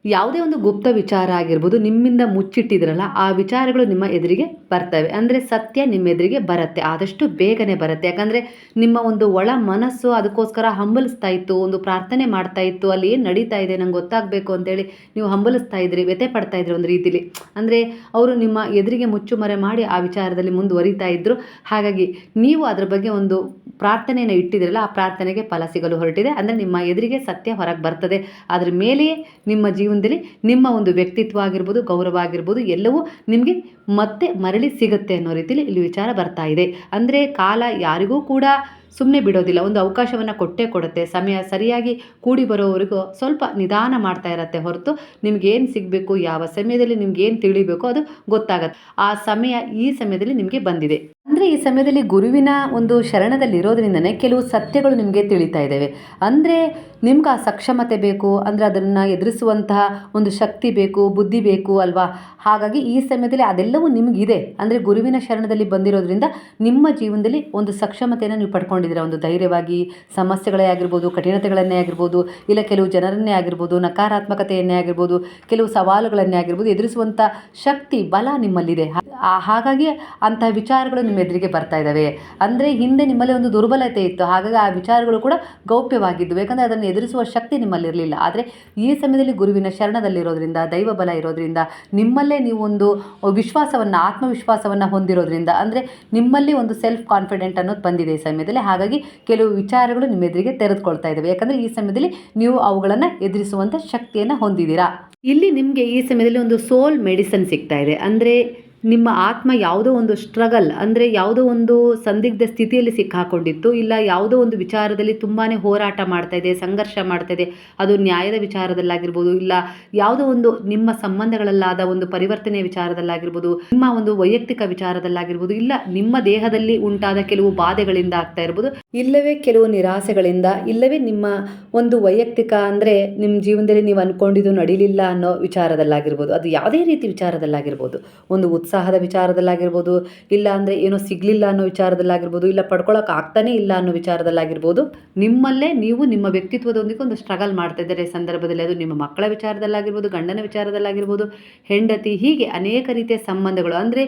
ಯಾವುದೇ ಒಂದು ಗುಪ್ತ ವಿಚಾರ ಆಗಿರ್ಬೋದು, ನಿಮ್ಮಿಂದ ಮುಚ್ಚಿಟ್ಟಿದ್ರಲ್ಲ, ಆ ವಿಚಾರಗಳು ನಿಮ್ಮ ಎದುರಿಗೆ ಬರ್ತವೆ. ಅಂದರೆ ಸತ್ಯ ನಿಮ್ಮ ಎದುರಿಗೆ ಬರುತ್ತೆ. ಆದಷ್ಟು ಬೇಗನೆ ಬರುತ್ತೆ. ಯಾಕಂದರೆ ನಿಮ್ಮ ಒಂದು ಒಳ ಮನಸ್ಸು ಅದಕ್ಕೋಸ್ಕರ ಹಂಬಲಿಸ್ತಾ ಇತ್ತು, ಒಂದು ಪ್ರಾರ್ಥನೆ ಮಾಡ್ತಾ ಇತ್ತು, ಅಲ್ಲಿ ಏನು ನಡೀತಾ ಇದೆ ನಂಗೆ ಗೊತ್ತಾಗಬೇಕು ಅಂತೇಳಿ ನೀವು ಹಂಬಲಿಸ್ತಾ ಇದ್ರಿ, ವ್ಯಥೆ ಪಡ್ತಾ ಇದ್ರಿ ಒಂದು ರೀತಿಲಿ. ಅಂದರೆ ಅವರು ನಿಮ್ಮ ಎದುರಿಗೆ ಮುಚ್ಚುಮರೆ ಮಾಡಿ ಆ ವಿಚಾರದಲ್ಲಿ ಮುಂದುವರಿತಾ ಇದ್ದರು ಹಾಗಾಗಿ ನೀವು ಅದರ ಬಗ್ಗೆ ಒಂದು ಪ್ರಾರ್ಥನೆಯನ್ನು ಇಟ್ಟಿದ್ರಲ್ಲ, ಆ ಪ್ರಾರ್ಥನೆಗೆ ಫಲ ಸಿಗಲು ಹೊರಟಿದೆ. ಅಂದರೆ ನಿಮ್ಮ ಎದುರಿಗೆ ಸತ್ಯ ಹೊರಗೆ ಬರ್ತದೆ. ಅದ್ರ ಮೇಲೆಯೇ ನಿಮ್ಮ ಜೀವನದಲ್ಲಿ ನಿಮ್ಮ ಒಂದು ವ್ಯಕ್ತಿತ್ವ ಆಗಿರ್ಬೋದು, ಗೌರವ ಆಗಿರ್ಬೋದು, ಎಲ್ಲವೂ ನಿಮಗೆ ಮತ್ತೆ ಮರಳಿ ಸಿಗುತ್ತೆ ಅನ್ನೋ ರೀತಿಯಲ್ಲಿ ಇಲ್ಲಿ ವಿಚಾರ ಬರ್ತಾ ಇದೆ. ಅಂದರೆ ಕಾಲ ಯಾರಿಗೂ ಕೂಡ ಸುಮ್ಮನೆ ಬಿಡೋದಿಲ್ಲ. ಒಂದು ಅವಕಾಶವನ್ನು ಕೊಟ್ಟೇ ಕೊಡುತ್ತೆ. ಸಮಯ ಸರಿಯಾಗಿ ಕೂಡಿ ಬರೋವರೆಗೂ ಸ್ವಲ್ಪ ನಿಧಾನ ಮಾಡ್ತಾ ಇರತ್ತೆ ಹೊರತು ನಿಮಗೇನು ಸಿಗಬೇಕು, ಯಾವ ಸಮಯದಲ್ಲಿ ನಿಮ್ಗೆ ಏನು ತಿಳಿಬೇಕು ಅದು ಗೊತ್ತಾಗತ್ತೆ. ಆ ಸಮಯ ಈ ಸಮಯದಲ್ಲಿ ನಿಮಗೆ ಬಂದಿದೆ. ಅಂದರೆ ಈ ಸಮಯದಲ್ಲಿ ಗುರುವಿನ ಒಂದು ಶರಣದಲ್ಲಿರೋದ್ರಿಂದನೇ ಕೆಲವು ಸತ್ಯಗಳು ನಿಮಗೆ ತಿಳಿತಾ ಇದ್ದಾವೆ. ಅಂದರೆ ನಿಮ್ಗೆ ಆ ಸಕ್ಷಮತೆ ಬೇಕು, ಅಂದರೆ ಅದನ್ನು ಎದುರಿಸುವಂತಹ ಒಂದು ಶಕ್ತಿ ಬೇಕು, ಬುದ್ಧಿ ಬೇಕು ಅಲ್ವಾ? ಹಾಗಾಗಿ ಈ ಸಮಯದಲ್ಲಿ ಅದೆಲ್ಲವೂ ನಿಮಗಿದೆ. ಅಂದರೆ ಗುರುವಿನ ಶರಣದಲ್ಲಿ ಬಂದಿರೋದ್ರಿಂದ ನಿಮ್ಮ ಜೀವನದಲ್ಲಿ ಒಂದು ಸಕ್ಷಮತೆಯನ್ನು ನೀವು ಪಡ್ಕೊಂಡಿದ್ದೀರಾ? ಒಂದು ಧೈರ್ಯವಾಗಿ, ಸಮಸ್ಯೆಗಳೇ ಆಗಿರ್ಬೋದು, ಕಠಿಣತೆಗಳನ್ನೇ ಆಗಿರ್ಬೋದು, ಇಲ್ಲ ಕೆಲವು ಜನರನ್ನೇ ಆಗಿರ್ಬೋದು, ನಕಾರಾತ್ಮಕತೆಯನ್ನೇ ಆಗಿರ್ಬೋದು, ಕೆಲವು ಸವಾಲುಗಳನ್ನೇ ಆಗಿರ್ಬೋದು ಎದುರಿಸುವಂಥ ಶಕ್ತಿ, ಬಲ ನಿಮ್ಮಲ್ಲಿದೆ. ಹಾಗಾಗಿ ಅಂತಹ ವಿಚಾರಗಳು ನಿಮ್ಮ ಎದುರಿಗೆ ಬರ್ತಾ ಇದ್ದಾವೆ. ಅಂದರೆ ಹಿಂದೆ ನಿಮ್ಮಲ್ಲಿ ಒಂದು ದುರ್ಬಲತೆ ಇತ್ತು. ಹಾಗಾಗಿ ಆ ವಿಚಾರಗಳು ಕೂಡ ಗೌಪ್ಯವಾಗಿದ್ದವು. ಯಾಕಂದರೆ ಅದನ್ನು ಎದುರಿಸುವ ಶಕ್ತಿ ನಿಮ್ಮಲ್ಲಿರಲಿಲ್ಲ. ಆದರೆ ಈ ಸಮಯದಲ್ಲಿ ಗುರುವಿನ ಶರಣದಲ್ಲಿರೋದ್ರಿಂದ ದೈವ ಬಲ ಇರೋದ್ರಿಂದ, ನಿಮ್ಮಲ್ಲೇ ನೀವು ಒಂದು ವಿಶ್ವಾಸವನ್ನು, ಆತ್ಮವಿಶ್ವಾಸವನ್ನು ಹೊಂದಿರೋದ್ರಿಂದ, ಅಂದರೆ ನಿಮ್ಮಲ್ಲಿ ಒಂದು ಸೆಲ್ಫ್ ಕಾನ್ಫಿಡೆಂಟ್ ಅನ್ನೋದು ಬಂದಿದೆ ಈ ಸಮಯದಲ್ಲಿ. ಹಾಗಾಗಿ ಕೆಲವು ವಿಚಾರಗಳು ನಿಮ್ಮ ಎದುರಿಗೆ ತೆರೆದುಕೊಳ್ತಾ ಇದ್ದಾವೆ. ಯಾಕಂದರೆ ಈ ಸಮಯದಲ್ಲಿ ನೀವು ಅವುಗಳನ್ನು ಎದುರಿಸುವಂಥ ಶಕ್ತಿಯನ್ನು ಹೊಂದಿದ್ದೀರಾ. ಇಲ್ಲಿ ನಿಮಗೆ ಈ ಸಮಯದಲ್ಲಿ ಒಂದು ಸೋಲ್ ಮೆಡಿಸನ್ ಸಿಗ್ತಾ ಇದೆ. ಅಂದರೆ ನಿಮ್ಮ ಆತ್ಮ ಯಾವುದೋ ಒಂದು ಸ್ಟ್ರಗಲ್ ಅಂದರೆ ಯಾವುದೋ ಒಂದು ಸಂದಿಗ್ಧ ಸ್ಥಿತಿಯಲ್ಲಿ ಸಿಕ್ಕಾಕೊಂಡಿತ್ತು, ಇಲ್ಲ ಯಾವುದೋ ಒಂದು ವಿಚಾರದಲ್ಲಿ ತುಂಬಾ ಹೋರಾಟ ಮಾಡ್ತಾ ಇದೆ, ಸಂಘರ್ಷ ಮಾಡ್ತಾ ಇದೆ, ಅದು ನ್ಯಾಯದ ವಿಚಾರದಲ್ಲಾಗಿರ್ಬೋದು, ಇಲ್ಲ ಯಾವುದೋ ಒಂದು ನಿಮ್ಮ ಸಂಬಂಧಗಳಲ್ಲಾದ ಒಂದು ಪರಿವರ್ತನೆಯ ವಿಚಾರದಲ್ಲಾಗಿರ್ಬೋದು, ನಿಮ್ಮ ಒಂದು ವೈಯಕ್ತಿಕ ವಿಚಾರದಲ್ಲಾಗಿರ್ಬೋದು, ಇಲ್ಲ ನಿಮ್ಮ ದೇಹದಲ್ಲಿ ಉಂಟಾದ ಕೆಲವು ಬಾಧೆಗಳಿಂದ ಆಗ್ತಾ ಇರ್ಬೋದು. ಇಲ್ಲವೇ ಕೆಲವು ನಿರಾಸೆಗಳಿಂದ, ಇಲ್ಲವೇ ನಿಮ್ಮ ಒಂದು ವೈಯಕ್ತಿಕ ಅಂದರೆ ನಿಮ್ಮ ಜೀವನದಲ್ಲಿ ನೀವು ಅಂದ್ಕೊಂಡಿದ್ದು ನಡೀಲಿಲ್ಲ ಅನ್ನೋ ವಿಚಾರದಲ್ಲಾಗಿರ್ಬೋದು. ಅದು ಯಾವುದೇ ರೀತಿ ವಿಚಾರದಲ್ಲಾಗಿರ್ಬೋದು. ಒಂದು ಉತ್ಸಾಹದ ವಿಚಾರದಲ್ಲಾಗಿರ್ಬೋದು, ಇಲ್ಲ ಅಂದರೆ ಏನೋ ಸಿಗಲಿಲ್ಲ ಅನ್ನೋ ವಿಚಾರದಲ್ಲಾಗಿರ್ಬೋದು, ಇಲ್ಲ ಪಡ್ಕೊಳ್ಳೋಕೆ ಆಗ್ತಾನೇ ಇಲ್ಲ ಅನ್ನೋ ವಿಚಾರದಲ್ಲಾಗಿರ್ಬೋದು, ನಿಮ್ಮಲ್ಲೇ ನೀವು ನಿಮ್ಮ ವ್ಯಕ್ತಿತ್ವದೊಂದಿಗೆ ಒಂದು ಸ್ಟ್ರಗಲ್ ಮಾಡ್ತಾ ಇದ್ದಾರೆ. ಸಂದರ್ಭದಲ್ಲಿ ಅದು ನಿಮ್ಮ ಮಕ್ಕಳ ವಿಚಾರದಲ್ಲಾಗಿರ್ಬೋದು, ಗಂಡನ ವಿಚಾರದಲ್ಲಾಗಿರ್ಬೋದು, ಹೆಂಡತಿ ಹೀಗೆ ಅನೇಕ ರೀತಿಯ ಸಂಬಂಧಗಳು. ಅಂದರೆ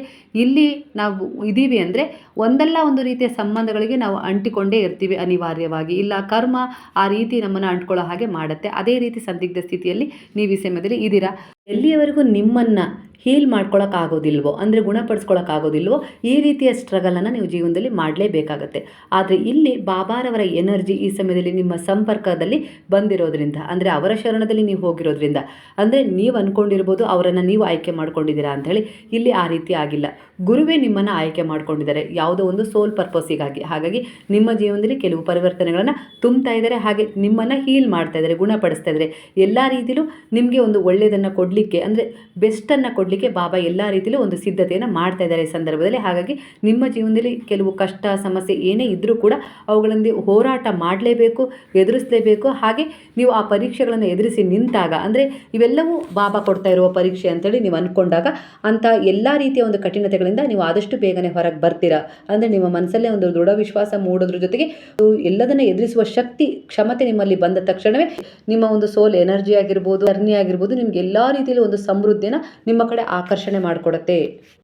ಇಲ್ಲಿ ನಾವು ಇದ್ದೀವಿ ಅಂದರೆ ಒಂದಲ್ಲ ಒಂದು ರೀತಿಯ ಸಂಬಂಧಗಳಿಗೆ ನಾವು ಅಂಟಿಕೊಂಡೇ ಇರ್ತೀವಿ ಅನಿವಾರ್ಯವಾಗಿ. ಇಲ್ಲ, ಕರ್ಮ ಆ ರೀತಿ ನಮ್ಮನ್ನು ಅಂಟ್ಕೊಳ್ಳೋ ಹಾಗೆ ಮಾಡುತ್ತೆ. ಅದೇ ರೀತಿ ಸಂದಿಗ್ಧ ಸ್ಥಿತಿಯಲ್ಲಿ ನೀವು ಈ ಸಮಯದಲ್ಲಿ ಇದ್ದೀರಾ. ಎಲ್ಲಿಯವರೆಗೂ ನಿಮ್ಮನ್ನು ಹೀಲ್ ಮಾಡ್ಕೊಳ್ಳೋಕ್ಕಾಗೋದಿಲ್ವೋ ಅಂದರೆ ಗುಣಪಡಿಸ್ಕೊಳ್ಳೋಕ್ಕಾಗೋದಿಲ್ವೋ ಈ ರೀತಿಯ ಸ್ಟ್ರಗಲನ್ನು ನೀವು ಜೀವನದಲ್ಲಿ ಮಾಡಲೇಬೇಕಾಗತ್ತೆ. ಆದರೆ ಇಲ್ಲಿ ಬಾಬಾರವರ ಎನರ್ಜಿ ಈ ಸಮಯದಲ್ಲಿ ನಿಮ್ಮ ಸಂಪರ್ಕದಲ್ಲಿ ಬಂದಿರೋದ್ರಿಂದ, ಅಂದರೆ ಅವರ ಶರಣದಲ್ಲಿ ನೀವು ಹೋಗಿರೋದ್ರಿಂದ, ಅಂದರೆ ನೀವು ಅಂದ್ಕೊಂಡಿರ್ಬೋದು ಅವರನ್ನು ನೀವು ಆಯ್ಕೆ ಮಾಡ್ಕೊಂಡಿದ್ದೀರಾ ಅಂಥೇಳಿ ಇಲ್ಲಿ ಆ ರೀತಿ ಆಗಿಲ್ಲ. ಗುರುವೇ ನಿಮ್ಮನ್ನು ಆಯ್ಕೆ ಮಾಡ್ಕೊಂಡಿದ್ದಾರೆ, ಯಾವುದೋ ಒಂದು ಸೋಲ್ ಪರ್ಪಸ್ಸಿಗಾಗಿ ಹಾಗಾಗಿ ನಿಮ್ಮ ಜೀವನದಲ್ಲಿ ಕೆಲವು ಪರಿವರ್ತನೆಗಳನ್ನು ತುಂಬ್ತಾ ಇದ್ದಾರೆ, ಹಾಗೆ ನಿಮ್ಮನ್ನು ಹೀಲ್ ಮಾಡ್ತಾ ಇದ್ದಾರೆ, ಗುಣಪಡಿಸ್ತಾ ಇದ್ದಾರೆ. ಎಲ್ಲ ರೀತಿಯಲ್ಲೂ ನಿಮಗೆ ಒಂದು ಒಳ್ಳೆಯದನ್ನು ಕೊಡಲಿಕ್ಕೆ, ಅಂದರೆ ಬೆಸ್ಟನ್ನು ಕೊಡಲಿಕ್ಕೆ ಬಾಬಾ ಎಲ್ಲ ರೀತಿಯಲ್ಲೂ ಒಂದು ಸಿದ್ಧತೆಯನ್ನು ಮಾಡ್ತಾ ಇದ್ದಾರೆ ಈ ಸಂದರ್ಭದಲ್ಲಿ. ಹಾಗಾಗಿ ನಿಮ್ಮ ಜೀವನದಲ್ಲಿ ಕೆಲವು ಕಷ್ಟ, ಸಮಸ್ಯೆ ಏನೇ ಇದ್ದರೂ ಕೂಡ ಅವುಗಳಲ್ಲಿ ಹೋರಾಟ ಮಾಡಲೇಬೇಕು, ಎದುರಿಸಲೇಬೇಕು. ಹಾಗೆ ನೀವು ಆ ಪರೀಕ್ಷೆಗಳನ್ನು ಎದುರಿಸಿ ನಿಂತಾಗ, ಅಂದರೆ ಇವೆಲ್ಲವೂ ಬಾಬಾ ಕೊಡ್ತಾ ಇರುವ ಪರೀಕ್ಷೆ ಅಂತೇಳಿ ನೀವು ಅಂದ್ಕೊಂಡಾಗ ಅಂಥ ಎಲ್ಲ ರೀತಿಯ ಒಂದು ಕಠಿಣತೆಗಳಿಂದ ನೀವು ಆದಷ್ಟು ಬೇಗನೆ ಹೊರಗೆ ಬರ್ತೀರಾ? ಅಂದರೆ ನಿಮ್ಮ ಮನಸ್ಸಲ್ಲೇ ಒಂದು ದೃಢ ವಿಶ್ವಾಸ ಮೂಡೋದ್ರ ಜೊತೆಗೆ ಎಲ್ಲದನ್ನು ಎದುರಿಸುವ ಶಕ್ತಿ, ಕ್ಷಮತೆ ನಿಮ್ಮಲ್ಲಿ ಬಂದ ತಕ್ಷಣವೇ ನಿಮ್ಮ ಒಂದು ಸೋಲ್ ಎನರ್ಜಿ ಆಗಿರ್ಬೋದು ಅರ್ನಿ ಆಗಿರ್ಬೋದು, ನಿಮ್ಗೆ ಎಲ್ಲ ರೀತಿಯಲ್ಲಿ ಒಂದು ಸಮೃದ್ಧಿಯನ್ನು ನಿಮ್ಮ ಕಡೆ ಆಕರ್ಷಣೆ ಮಾಡಿಕೊಡುತ್ತೆ.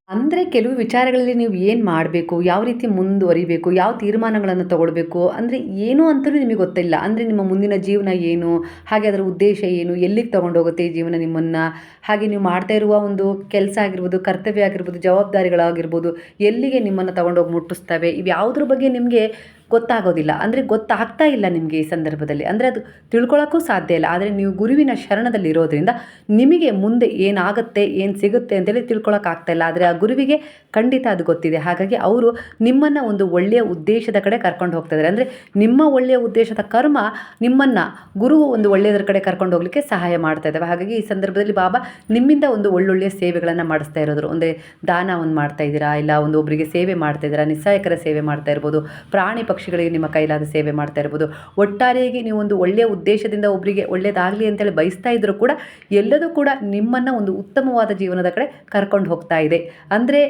ಅಂದರೆ ಕೆಲವು ವಿಚಾರಗಳಲ್ಲಿ ನೀವು ಏನು ಮಾಡಬೇಕು, ಯಾವ ರೀತಿ ಮುಂದುವರಿಬೇಕು, ಯಾವ ತೀರ್ಮಾನಗಳನ್ನು ತಗೊಳ್ಬೇಕು, ಅಂದರೆ ಏನು ಅಂತಲೂ ನಿಮಗೆ ಗೊತ್ತಿಲ್ಲ. ಅಂದರೆ ನಿಮ್ಮ ಮುಂದಿನ ಜೀವನ ಏನು, ಹಾಗೆ ಅದರ ಉದ್ದೇಶ ಏನು, ಎಲ್ಲಿಗೆ ತೊಗೊಂಡೋಗುತ್ತೆ ಈ ಜೀವನ ನಿಮ್ಮನ್ನು, ಹಾಗೆ ನೀವು ಮಾಡ್ತಾ ಇರುವ ಒಂದು ಕೆಲಸ ಆಗಿರ್ಬೋದು, ಕರ್ತವ್ಯ ಆಗಿರ್ಬೋದು, ಜವಾಬ್ದಾರಿಗಳಾಗಿರ್ಬೋದು, ಎಲ್ಲಿಗೆ ನಿಮ್ಮನ್ನು ತಗೊಂಡೋಗಿ ಮುಟ್ಟಿಸ್ತವೆ ಇವು ಯಾವುದ್ರ ಬಗ್ಗೆ ನಿಮಗೆ ಗೊತ್ತಾಗೋದಿಲ್ಲ. ಅಂದರೆ ಗೊತ್ತಾಗ್ತಾ ಇಲ್ಲ ನಿಮಗೆ ಈ ಸಂದರ್ಭದಲ್ಲಿ. ಅಂದರೆ ಅದು ತಿಳ್ಕೊಳ್ಳೋಕ್ಕೂ ಸಾಧ್ಯ ಇಲ್ಲ. ಆದರೆ ನೀವು ಗುರುವಿನ ಶರಣದಲ್ಲಿ ಇರೋದ್ರಿಂದ ನಿಮಗೆ ಮುಂದೆ ಏನಾಗುತ್ತೆ, ಏನು ಸಿಗುತ್ತೆ ಅಂತೇಳಿ ತಿಳ್ಕೊಳ್ಳೋಕ್ಕಾಗ್ತಾ ಇಲ್ಲ. ಆದರೆ ಆ ಗುರುವಿಗೆ ಖಂಡಿತ ಅದು ಗೊತ್ತಿದೆ. ಹಾಗಾಗಿ ಅವರು ನಿಮ್ಮನ್ನು ಒಂದು ಒಳ್ಳೆಯ ಉದ್ದೇಶದ ಕಡೆ ಕರ್ಕೊಂಡು ಹೋಗ್ತಿದ್ದಾರೆ ಅಂದರೆ ನಿಮ್ಮ ಒಳ್ಳೆಯ ಉದ್ದೇಶದ ಕರ್ಮ ನಿಮ್ಮನ್ನು ಗುರು ಒಂದು ಒಳ್ಳೆಯದರ ಕಡೆ ಕರ್ಕೊಂಡು ಹೋಗ್ಲಿಕ್ಕೆ ಸಹಾಯ ಮಾಡ್ತಾ ಇದ್ದಾವೆ ಹಾಗಾಗಿ ಈ ಸಂದರ್ಭದಲ್ಲಿ ಬಾಬಾ ನಿಮ್ಮಿಂದ ಒಂದು ಒಳ್ಳೊಳ್ಳೆಯ ಸೇವೆಗಳನ್ನು ಮಾಡಿಸ್ತಾ ಇರೋದ್ರು. ಅಂದರೆ ದಾನವನ್ನು ಮಾಡ್ತಾ ಇದ್ದೀರಾ? ಇಲ್ಲ ಒಂದು ಒಬ್ಬರಿಗೆ ಸೇವೆ ಮಾಡ್ತಾ ಇದ್ದೀರಾ? ನಿಸ್ಸಹಾಯಕರ ಸೇವೆ ಮಾಡ್ತಾ ಇರ್ಬೋದು. ಪ್ರಾಣಿ ಪಕ್ಷಿಗಳಿಗೆ ನಿಮ್ಮ ಕೈಲಾದ ಸೇವೆ ಮಾಡ್ತಾ ಇರ್ಬೋದು. ಒಟ್ಟಾರೆಯಾಗಿ ನೀವು ಒಂದು ಒಳ್ಳೆಯ ಉದ್ದೇಶದಿಂದ ಒಬ್ಬರಿಗೆ ಒಳ್ಳೆಯದಾಗಲಿ ಅಂತೇಳಿ ಬಯಸ್ತಾ ಇದ್ದರೂ ಕೂಡ ಎಲ್ಲದೂ ಕೂಡ ನಿಮ್ಮನ್ನು ಒಂದು ಉತ್ತಮವಾದ ಜೀವನದ ಕಡೆ ಕರ್ಕೊಂಡು ಹೋಗ್ತಾ ಇದೆ. ಅಂದರೆ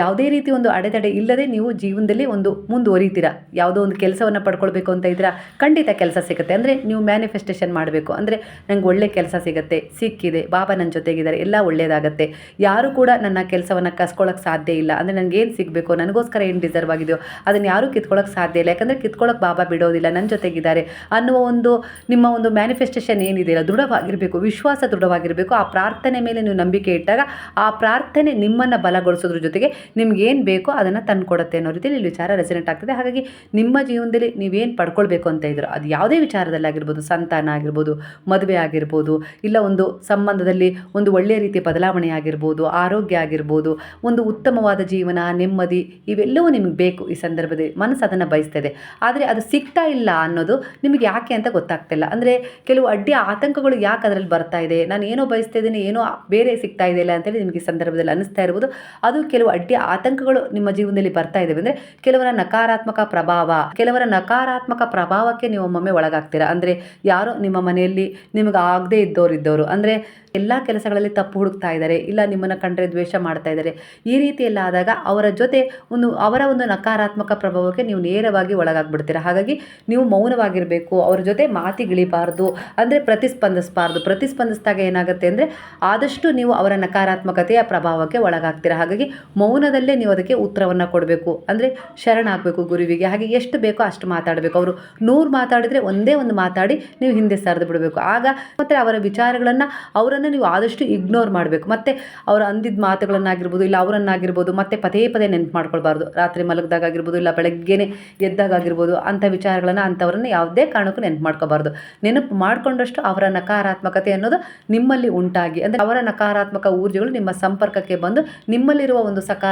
ಯಾವುದೇ ರೀತಿ ಒಂದು ಅಡೆತಡೆ ಇಲ್ಲದೆ ನೀವು ಜೀವನದಲ್ಲಿ ಒಂದು ಮುಂದುವರಿತೀರಾ. ಯಾವುದೋ ಒಂದು ಕೆಲಸವನ್ನು ಪಡ್ಕೊಳ್ಬೇಕು ಅಂತ ಇದ್ದೀರಾ? ಖಂಡಿತ ಕೆಲಸ ಸಿಗುತ್ತೆ. ಅಂದರೆ ನೀವು ಮ್ಯಾನಿಫೆಸ್ಟೇಷನ್ ಮಾಡಬೇಕು. ಅಂದರೆ ನಂಗೆ ಒಳ್ಳೆ ಕೆಲಸ ಸಿಗುತ್ತೆ, ಸಿಕ್ಕಿದೆ, ಬಾಬಾ ನನ್ನ ಜೊತೆಗಿದ್ದಾರೆ, ಎಲ್ಲ ಒಳ್ಳೆಯದಾಗತ್ತೆ ಯಾರು ಕೂಡ ನನ್ನ ಕೆಲಸವನ್ನು ಕಸ್ಕೊಳ್ಳೋಕ್ಕೆ ಸಾಧ್ಯ ಇಲ್ಲ. ಅಂದರೆ ನನಗೆ ಏನು ಸಿಗಬೇಕು? ನನಗೋಸ್ಕರ ಏನು ಡಿಸರ್ವ್ ಆಗಿದೆಯೋ? ಅದನ್ನು ಯಾರೂ ಕಿತ್ಕೊಳ್ಳೋಕ್ಕೆ ಸಾಧ್ಯ ಇಲ್ಲ. ಯಾಕಂದರೆ ಕಿತ್ಕೊಳ್ಳೋಕೆ ಬಾಬಾ ಬಿಡೋದಿಲ್ಲ ನನ್ನ ಜೊತೆಗಿದ್ದಾರೆ ಅನ್ನುವ ಒಂದು ನಿಮ್ಮ ಒಂದು ಮ್ಯಾನಿಫೆಸ್ಟೇಷನ್ ಏನಿದೆಯಲ್ಲ, ದೃಢವಾಗಿರಬೇಕು, ವಿಶ್ವಾಸ ದೃಢವಾಗಿರಬೇಕು. ಆ ಪ್ರಾರ್ಥನೆ ಮೇಲೆ ನೀವು ನಂಬಿಕೆ ಇಟ್ಟಾಗ ಆ ಪ್ರಾರ್ಥನೆ ನಿಮ್ಮನ್ನು ಬಲಗೊಳಿಸೋದ್ರ ಜೊತೆಗೆ ನಿಮ್ಗೆ ಏನು ಬೇಕೋ ಅದನ್ನು ತಂದುಕೊಡುತ್ತೆ ಅನ್ನೋ ರೀತಿಯಲ್ಲಿ ಇಲ್ಲಿ ವಿಚಾರ ರೆಸಿನೆಂಟ್ ಆಗ್ತದೆ. ಹಾಗಾಗಿ ನಿಮ್ಮ ಜೀವನದಲ್ಲಿ ನೀವೇನು ಪಡ್ಕೊಳ್ಬೇಕು ಅಂತ ಇದ್ರು ಅದು ಯಾವುದೇ ವಿಚಾರದಲ್ಲಿ ಆಗಿರ್ಬೋದು, ಸಂತಾನ ಆಗಿರ್ಬೋದು, ಮದುವೆ ಆಗಿರ್ಬೋದು, ಇಲ್ಲ ಒಂದು ಸಂಬಂಧದಲ್ಲಿ ಒಂದು ಒಳ್ಳೆಯ ರೀತಿಯ ಬದಲಾವಣೆ ಆಗಿರ್ಬೋದು, ಆರೋಗ್ಯ ಆಗಿರ್ಬೋದು, ಒಂದು ಉತ್ತಮವಾದ ಜೀವನ, ನೆಮ್ಮದಿ ಇವೆಲ್ಲವೂ ನಿಮಗೆ ಬೇಕು ಈ ಸಂದರ್ಭದಲ್ಲಿ. ಮನಸ್ಸು ಅದನ್ನು ಬಯಸ್ತದೆ. ಆದರೆ ಅದು ಸಿಗ್ತಾ ಇಲ್ಲ ಅನ್ನೋದು ನಿಮಗೆ ಯಾಕೆ ಅಂತ ಗೊತ್ತಾಗ್ತಿಲ್ಲ. ಅಂದರೆ ಕೆಲವು ಅಡ್ಡಿ ಆತಂಕಗಳು ಯಾಕೆ ಅದರಲ್ಲಿ ಬರ್ತಾ ಇದೆ? ನಾನು ಏನೋ ಬಯಸ್ತಾ ಇದ್ದೀನಿ ಏನೋ ಬೇರೆ ಸಿಗ್ತಾ ಇದೆಯಲ್ಲ ಅಂತೇಳಿ ನಿಮಗೆ ಸಂದರ್ಭದಲ್ಲಿ ಅನ್ನಿಸ್ತಾ ಇರ್ಬೋದು. ಅದು ಕೆಲವು ಅಡ್ಡಿ ಆತಂಕಗಳು ನಿಮ್ಮ ಜೀವನದಲ್ಲಿ ಬರ್ತಾ ಇದ್ದಾವೆ ಅಂದ್ರೆ ಕೆಲವರ ನಕಾರಾತ್ಮಕ ಪ್ರಭಾವ, ಕೆಲವರ ನಕಾರಾತ್ಮಕ ಪ್ರಭಾವಕ್ಕೆ ನೀವು ಒಮ್ಮೊಮ್ಮೆ ಒಳಗಾಗ್ತೀರಾ? ಅಂದ್ರೆ ಯಾರೋ ನಿಮ್ಮ ಮನೆಯಲ್ಲಿ ನಿಮಗೆ ಆಗದೇ ಇದ್ದವ್ರು ಇದ್ದವರು, ಅಂದ್ರೆ ಎಲ್ಲ ಕೆಲಸಗಳಲ್ಲಿ ತಪ್ಪು ಹುಡುಕ್ತಾ ಇದ್ದಾರೆ ಇಲ್ಲ ನಿಮ್ಮನ್ನು ಕಂಡ್ರೆ ದ್ವೇಷ ಮಾಡ್ತಾ ಇದ್ದಾರೆ ಈ ರೀತಿ ಎಲ್ಲ ಆದಾಗ ಅವರ ಜೊತೆ ಒಂದು, ಅವರ ಒಂದು ನಕಾರಾತ್ಮಕ ಪ್ರಭಾವಕ್ಕೆ ನೀವು ನೇರವಾಗಿ ಒಳಗಾಗ್ಬಿಡ್ತೀರಾ? ಹಾಗಾಗಿ ನೀವು ಮೌನವಾಗಿರಬೇಕು, ಅವ್ರ ಜೊತೆ ಮಾತಿಗಿಳಿಬಾರ್ದು, ಅಂದರೆ ಪ್ರತಿಸ್ಪಂದಿಸಬಾರ್ದು. ಪ್ರತಿಸ್ಪಂದಿಸಿದಾಗ ಏನಾಗುತ್ತೆ ಅಂದರೆ ಆದಷ್ಟು ನೀವು ಅವರ ನಕಾರಾತ್ಮಕತೆಯ ಪ್ರಭಾವಕ್ಕೆ ಒಳಗಾಗ್ತೀರ? ಹಾಗಾಗಿ ಮೌನ ಮೌನದಲ್ಲೇ ನೀವು ಅದಕ್ಕೆ ಉತ್ತರವನ್ನು ಕೊಡಬೇಕು. ಅಂದರೆ ಶರಣಾಗಬೇಕು ಗುರುವಿಗೆ. ಹಾಗೆ ಎಷ್ಟು ಬೇಕೋ ಅಷ್ಟು ಮಾತಾಡಬೇಕು. ಅವರು ನೂರು ಮಾತಾಡಿದರೆ ಒಂದೇ ಒಂದು ಮಾತಾಡಿ ನೀವು ಹಿಂದೆ ಸರಿದು ಬಿಡಬೇಕು. ಆಗ ಮತ್ತು ಅವರ ವಿಚಾರಗಳನ್ನು ಅವರನ್ನು ನೀವು ಆದಷ್ಟು ಇಗ್ನೋರ್ ಮಾಡಬೇಕು. ಮತ್ತು ಅವರು ಅಂದಿದ್ದ ಮಾತುಗಳನ್ನಾಗಿರ್ಬೋದು, ಇಲ್ಲ ಅವರನ್ನಾಗಿರ್ಬೋದು, ಮತ್ತೆ ಪದೇ ಪದೇ ನೆನಪು ಮಾಡ್ಕೊಳ್ಬಾರ್ದು. ರಾತ್ರಿ ಮಲಗಿದಾಗ ಆಗಿರ್ಬೋದು ಇಲ್ಲ ಬೆಳಗ್ಗೆನೆ ಎದ್ದಾಗ ಆಗಿರ್ಬೋದು ಅಂಥ ವಿಚಾರಗಳನ್ನು ಅಂಥವ್ರನ್ನ ಯಾವುದೇ ಕಾರಣಕ್ಕೂ ನೆನಪು ಮಾಡ್ಕೋಬಾರ್ದು ನೆನಪು ಮಾಡಿಕೊಂಡಷ್ಟು ಅವರ ನಕಾರಾತ್ಮಕತೆ ಅನ್ನೋದು ನಿಮ್ಮಲ್ಲಿ ಉಂಟಾಗಿ, ಅಂದರೆ ಅವರ ನಕಾರಾತ್ಮಕ ಊರ್ಜೆಗಳು ನಿಮ್ಮ ಸಂಪರ್ಕಕ್ಕೆ ಬಂದು ನಿಮ್ಮಲ್ಲಿರುವ ಒಂದು ಸಕಾರಾತ್ಮಕ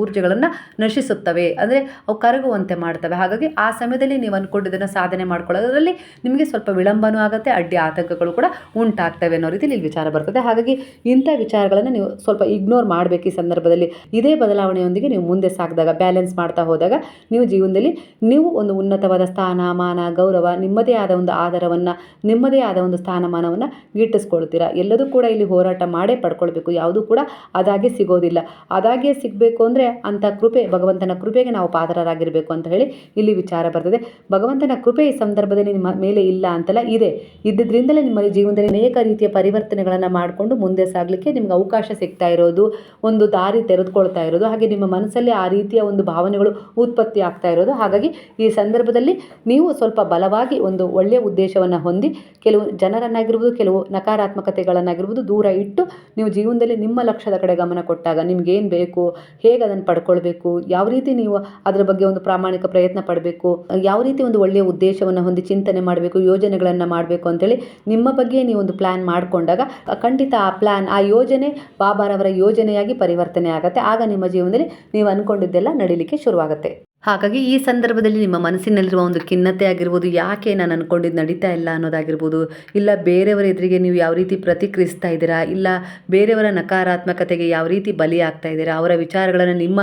ಊರ್ಜೆಗಳನ್ನು ನಶಿಸುತ್ತವೆ. ಅಂದರೆ ಅವು ಕರಗುವಂತೆ ಮಾಡ್ತವೆ. ಹಾಗಾಗಿ ಆ ಸಮಯದಲ್ಲಿ ನೀವು ಅಂದ್ಕೊಂಡಿದ್ದನ್ನು ಸಾಧನೆ ಮಾಡ್ಕೊಳ್ಳೋದರಲ್ಲಿ ನಿಮಗೆ ಸ್ವಲ್ಪ ವಿಳಂಬನೂ ಆಗುತ್ತೆ, ಅಡ್ಡಿ ಆತಂಕಗಳು ಕೂಡ ಉಂಟಾಗ್ತವೆ ಅನ್ನೋ ರೀತಿಯಲ್ಲಿ ಇಲ್ಲಿ ವಿಚಾರ ಬರ್ತದೆ. ಹಾಗಾಗಿ ಇಂಥ ವಿಚಾರಗಳನ್ನು ನೀವು ಸ್ವಲ್ಪ ಇಗ್ನೋರ್ ಮಾಡಬೇಕು ಈ ಸಂದರ್ಭದಲ್ಲಿ. ಇದೇ ಬದಲಾವಣೆಯೊಂದಿಗೆ ನೀವು ಮುಂದೆ ಸಾಗಿದಾಗ ಬ್ಯಾಲೆನ್ಸ್ ಮಾಡ್ತಾ ಹೋದಾಗ ನೀವು ಜೀವನದಲ್ಲಿ ನೀವು ಒಂದು ಉನ್ನತವಾದ ಸ್ಥಾನ ಮಾನ ಗೌರವ, ನಿಮ್ಮದೇ ಆದ ಒಂದು ಆಧಾರವನ್ನು ನಿಮ್ಮದೇ ಆದ ಒಂದು ಸ್ಥಾನಮಾನವನ್ನು ಗಿಟ್ಟಿಸ್ಕೊಳ್ತೀರಾ ಎಲ್ಲದೂ ಕೂಡ ಇಲ್ಲಿ ಹೋರಾಟ ಮಾಡೇ ಪಡ್ಕೊಳ್ಬೇಕು. ಯಾವುದೂ ಕೂಡ ಅದಾಗೆ ಸಿಗೋದಿಲ್ಲ. ಅದಾಗೆ ಸಿಗಬೇಕು ಅಂದರೆ ಅಂಥ ಕೃಪೆ, ಭಗವಂತನ ಕೃಪೆಗೆ ನಾವು ಪಾತ್ರರಾಗಿರಬೇಕು ಅಂತ ಹೇಳಿ ಇಲ್ಲಿ ವಿಚಾರ ಬರ್ತದೆ. ಭಗವಂತನ ಕೃಪೆ ಈ ಸಂದರ್ಭದಲ್ಲಿ ನಿಮ್ಮ ಮೇಲೆ ಇಲ್ಲ ಅಂತಲ್ಲ, ಇದೆ. ಇದ್ದಿದ್ದರಿಂದಲೇ ನಿಮ್ಮ ಜೀವನದಲ್ಲಿ ಅನೇಕ ರೀತಿಯ ಪರಿವರ್ತನೆಗಳನ್ನು ಮಾಡಿಕೊಂಡು ಮುಂದೆ ಸಾಗಲಿಕ್ಕೆ ನಿಮ್ಗೆ ಅವಕಾಶ ಸಿಗ್ತಾ ಇರೋದು, ಒಂದು ದಾರಿ ತೆರೆದುಕೊಳ್ತಾ ಇರೋದು, ಹಾಗೆ ನಿಮ್ಮ ಮನಸ್ಸಲ್ಲಿ ಆ ರೀತಿಯ ಒಂದು ಭಾವನೆಗಳು ಉತ್ಪತ್ತಿ ಆಗ್ತಾ ಇರೋದು. ಹಾಗಾಗಿ ಈ ಸಂದರ್ಭದಲ್ಲಿ ನೀವು ಸ್ವಲ್ಪ ಬಲವಾಗಿ ಒಂದು ಒಳ್ಳೆಯ ಉದ್ದೇಶವನ್ನು ಹೊಂದಿ, ಕೆಲವು ಜನರನ್ನಾಗಿರ್ಬೋದು, ಕೆಲವು ನಕಾರಾತ್ಮಕತೆಗಳನ್ನಾಗಿರ್ಬೋದು ದೂರ ಇಟ್ಟು ನೀವು ಜೀವನದಲ್ಲಿ ನಿಮ್ಮ ಲಕ್ಷ್ಯದ ಕಡೆ ಗಮನ ಕೊಟ್ಟಾಗ ನಿಮ್ಗೇನು ಬೇಕು? ಹೇಗೆ ಅದನ್ನು ಪಡ್ಕೊಳ್ಬೇಕು? ಯಾವ ರೀತಿ ನೀವು ಅದರ ಬಗ್ಗೆ ಒಂದು ಪ್ರಾಮಾಣಿಕ ಪ್ರಯತ್ನ ಪಡಬೇಕು? ಯಾವ ರೀತಿ ಒಂದು ಒಳ್ಳೆಯ ಉದ್ದೇಶವನ್ನು ಹೊಂದಿ ಚಿಂತನೆ ಮಾಡಬೇಕು, ಯೋಜನೆಗಳನ್ನು ಮಾಡಬೇಕು ಅಂತೇಳಿ ನಿಮ್ಮ ಬಗ್ಗೆ ನೀವು ಒಂದು ಪ್ಲ್ಯಾನ್ ಮಾಡಿಕೊಂಡಾಗ ಖಂಡಿತ ಆ ಪ್ಲ್ಯಾನ್ ಆ ಯೋಜನೆ ಬಾಬಾರವರ ಯೋಜನೆಯಾಗಿ ಪರಿವರ್ತನೆ ಆಗುತ್ತೆ. ಆಗ ನಿಮ್ಮ ಜೀವನದಲ್ಲಿ ನೀವು ಅಂದ್ಕೊಂಡಿದ್ದೆಲ್ಲ ನಡೀಲಿಕ್ಕೆ ಶುರುವಾಗುತ್ತೆ. ಹಾಗಾಗಿ ಈ ಸಂದರ್ಭದಲ್ಲಿ ನಿಮ್ಮ ಮನಸ್ಸಿನಲ್ಲಿರುವ ಒಂದು ಖಿನ್ನತೆ ಆಗಿರ್ಬೋದು, ಯಾಕೆ ನಾನು ಅಂದ್ಕೊಂಡಿದ್ದು ನಡೀತಾ ಇಲ್ಲ ಅನ್ನೋದಾಗಿರ್ಬೋದು, ಇಲ್ಲ ಬೇರೆಯವರ ಎದುರಿಗೆ ನೀವು ಯಾವ ರೀತಿ ಪ್ರತಿಕ್ರಿಯಿಸ್ತಾ ಇದ್ದೀರಾ, ಇಲ್ಲ ಬೇರೆಯವರ ನಕಾರಾತ್ಮಕತೆಗೆ ಯಾವ ರೀತಿ ಬಲಿಯಾಗ್ತಾ ಇದ್ದೀರಾ, ಅವರ ವಿಚಾರಗಳನ್ನು ನಿಮ್ಮ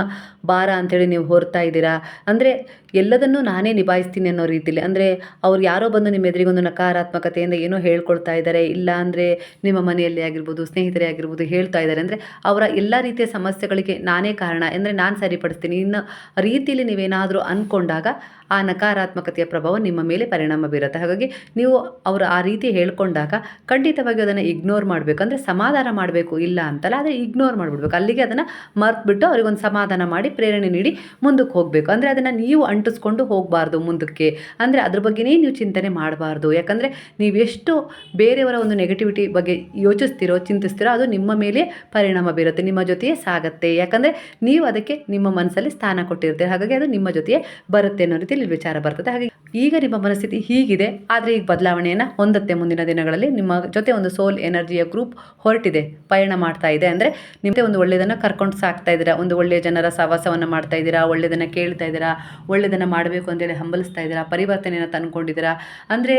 ಭಾರ ಅಂಥೇಳಿ ನೀವು ಹೊರ್ತಾ ಇದ್ದೀರಾ, ಅಂದರೆ ಎಲ್ಲದನ್ನೂ ನಾನೇ ನಿಭಾಯಿಸ್ತೀನಿ ಅನ್ನೋ ರೀತಿಲಿ. ಅಂದರೆ ಅವ್ರು ಯಾರೋ ಬಂದು ನಿಮ್ಮ ಎದುರಿಗೆ ಒಂದು ನಕಾರಾತ್ಮಕತೆಯಿಂದ ಏನೋ ಹೇಳ್ಕೊಳ್ತಾ ಇದ್ದಾರೆ, ಇಲ್ಲ ಅಂದರೆ ನಿಮ್ಮ ಮನೆಯಲ್ಲಿ ಆಗಿರ್ಬೋದು, ಸ್ನೇಹಿತರೇ ಆಗಿರ್ಬೋದು ಹೇಳ್ತಾ ಇದ್ದಾರೆ. ಅಂದರೆ ಅವರ ಎಲ್ಲ ರೀತಿಯ ಸಮಸ್ಯೆಗಳಿಗೆ ನಾನೇ ಕಾರಣ. ಅಂದರೆ ನಾನು ಸರಿಪಡಿಸ್ತೀನಿ. ಇನ್ನು ರೀತಿಯಲ್ಲಿ ನೀವೇನಾದರೂ ಅಂದ್ಕೊಂಡಾಗ ಆ ನಕಾರಾತ್ಮಕತೆಯ ಪ್ರಭಾವ ನಿಮ್ಮ ಮೇಲೆ ಪರಿಣಾಮ ಬೀರುತ್ತೆ. ಹಾಗಾಗಿ ನೀವು ಅವರು ಆ ರೀತಿ ಹೇಳ್ಕೊಂಡಾಗ ಖಂಡಿತವಾಗಿ ಅದನ್ನು ಇಗ್ನೋರ್ ಮಾಡಬೇಕು ಅಂದರೆ ಸಮಾಧಾನ ಮಾಡಬೇಕು, ಇಲ್ಲ ಅಂತಲ್ಲ, ಆದರೆ ಇಗ್ನೋರ್ ಮಾಡಿಬಿಡ್ಬೇಕು. ಅಲ್ಲಿಗೆ ಅದನ್ನು ಮರ್ತ್ಬಿಟ್ಟು ಅವ್ರಿಗೊಂದು ಸಮಾಧಾನ ಮಾಡಿ ಪ್ರೇರಣೆ ನೀಡಿ ಮುಂದಕ್ಕೆ ಹೋಗಬೇಕು. ಅಂದರೆ ಅದನ್ನು ನೀವು ಅಂಟಿಸ್ಕೊಂಡು ಹೋಗಬಾರ್ದು ಮುಂದಕ್ಕೆ. ಅಂದರೆ ಅದ್ರ ಬಗ್ಗೆನೇ ನೀವು ಚಿಂತನೆ ಮಾಡಬಾರ್ದು. ಯಾಕಂದರೆ ನೀವೆಷ್ಟು ಬೇರೆಯವರ ಒಂದು ನೆಗೆಟಿವಿಟಿ ಬಗ್ಗೆ ಯೋಚಿಸ್ತಿರೋ, ಚಿಂತಿಸ್ತಿರೋ, ಅದು ನಿಮ್ಮ ಮೇಲೆ ಪರಿಣಾಮ ಬೀರುತ್ತೆ. ನಿಮ್ಮ ಜೊತೆಯೇ ಸಾಗತ್ತೆ. ಯಾಕಂದರೆ ನೀವು ಅದಕ್ಕೆ ನಿಮ್ಮ ಮನಸ್ಸಲ್ಲಿ ಸ್ಥಾನ ಕೊಟ್ಟಿರ್ತೀರಿ. ಹಾಗಾಗಿ ಅದು ನಿಮ್ಮ ಜೊತೆಯೇ ಬರುತ್ತೆ ಅನ್ನೋ ರೀತಿಯಲ್ಲಿ ವಿಚಾರ ಬರ್ತದೆ. ಹಾಗೆ ಈಗ ನಿಮ್ಮ ಮನಸ್ಥಿತಿ ಹೀಗಿದೆ. ಆದರೆ ಈಗ ಬದಲಾವಣೆಯನ್ನು ಹೊಂದುತ್ತೆ ಮುಂದಿನ ದಿನಗಳಲ್ಲಿ ನಿಮ್ಮ ಜೊತೆ ಒಂದು ಸೋಲ್ ಎನರ್ಜಿಯ ಗ್ರೂಪ್ ಹೊರಟಿದೆ. ಪಯಣ ಮಾಡ್ತಾ ಇದೆ. ಅಂದರೆ ನಿಮಗೆ ಒಂದು ಒಳ್ಳೆಯದನ್ನು ಕರ್ಕೊಂಡು ಸಾಕ್ತಾ ಇದ್ದೀರಾ? ಒಂದು ಒಳ್ಳೆಯ ಜನರ ಸಹವಾಸವನ್ನು ಮಾಡ್ತಾ ಇದ್ದೀರಾ? ಒಳ್ಳೆಯದನ್ನು ಕೇಳ್ತಾ ಇದ್ದೀರಾ? ಒಳ್ಳೆಯದನ್ನು ಮಾಡಬೇಕು ಅಂತೇಳಿ ಹಂಬಲಿಸ್ತಾ ಇದ್ದೀರಾ? ಪರಿವರ್ತನೆಯನ್ನು ತಂದ್ಕೊಂಡಿದ್ದೀರಾ? ಅಂದರೆ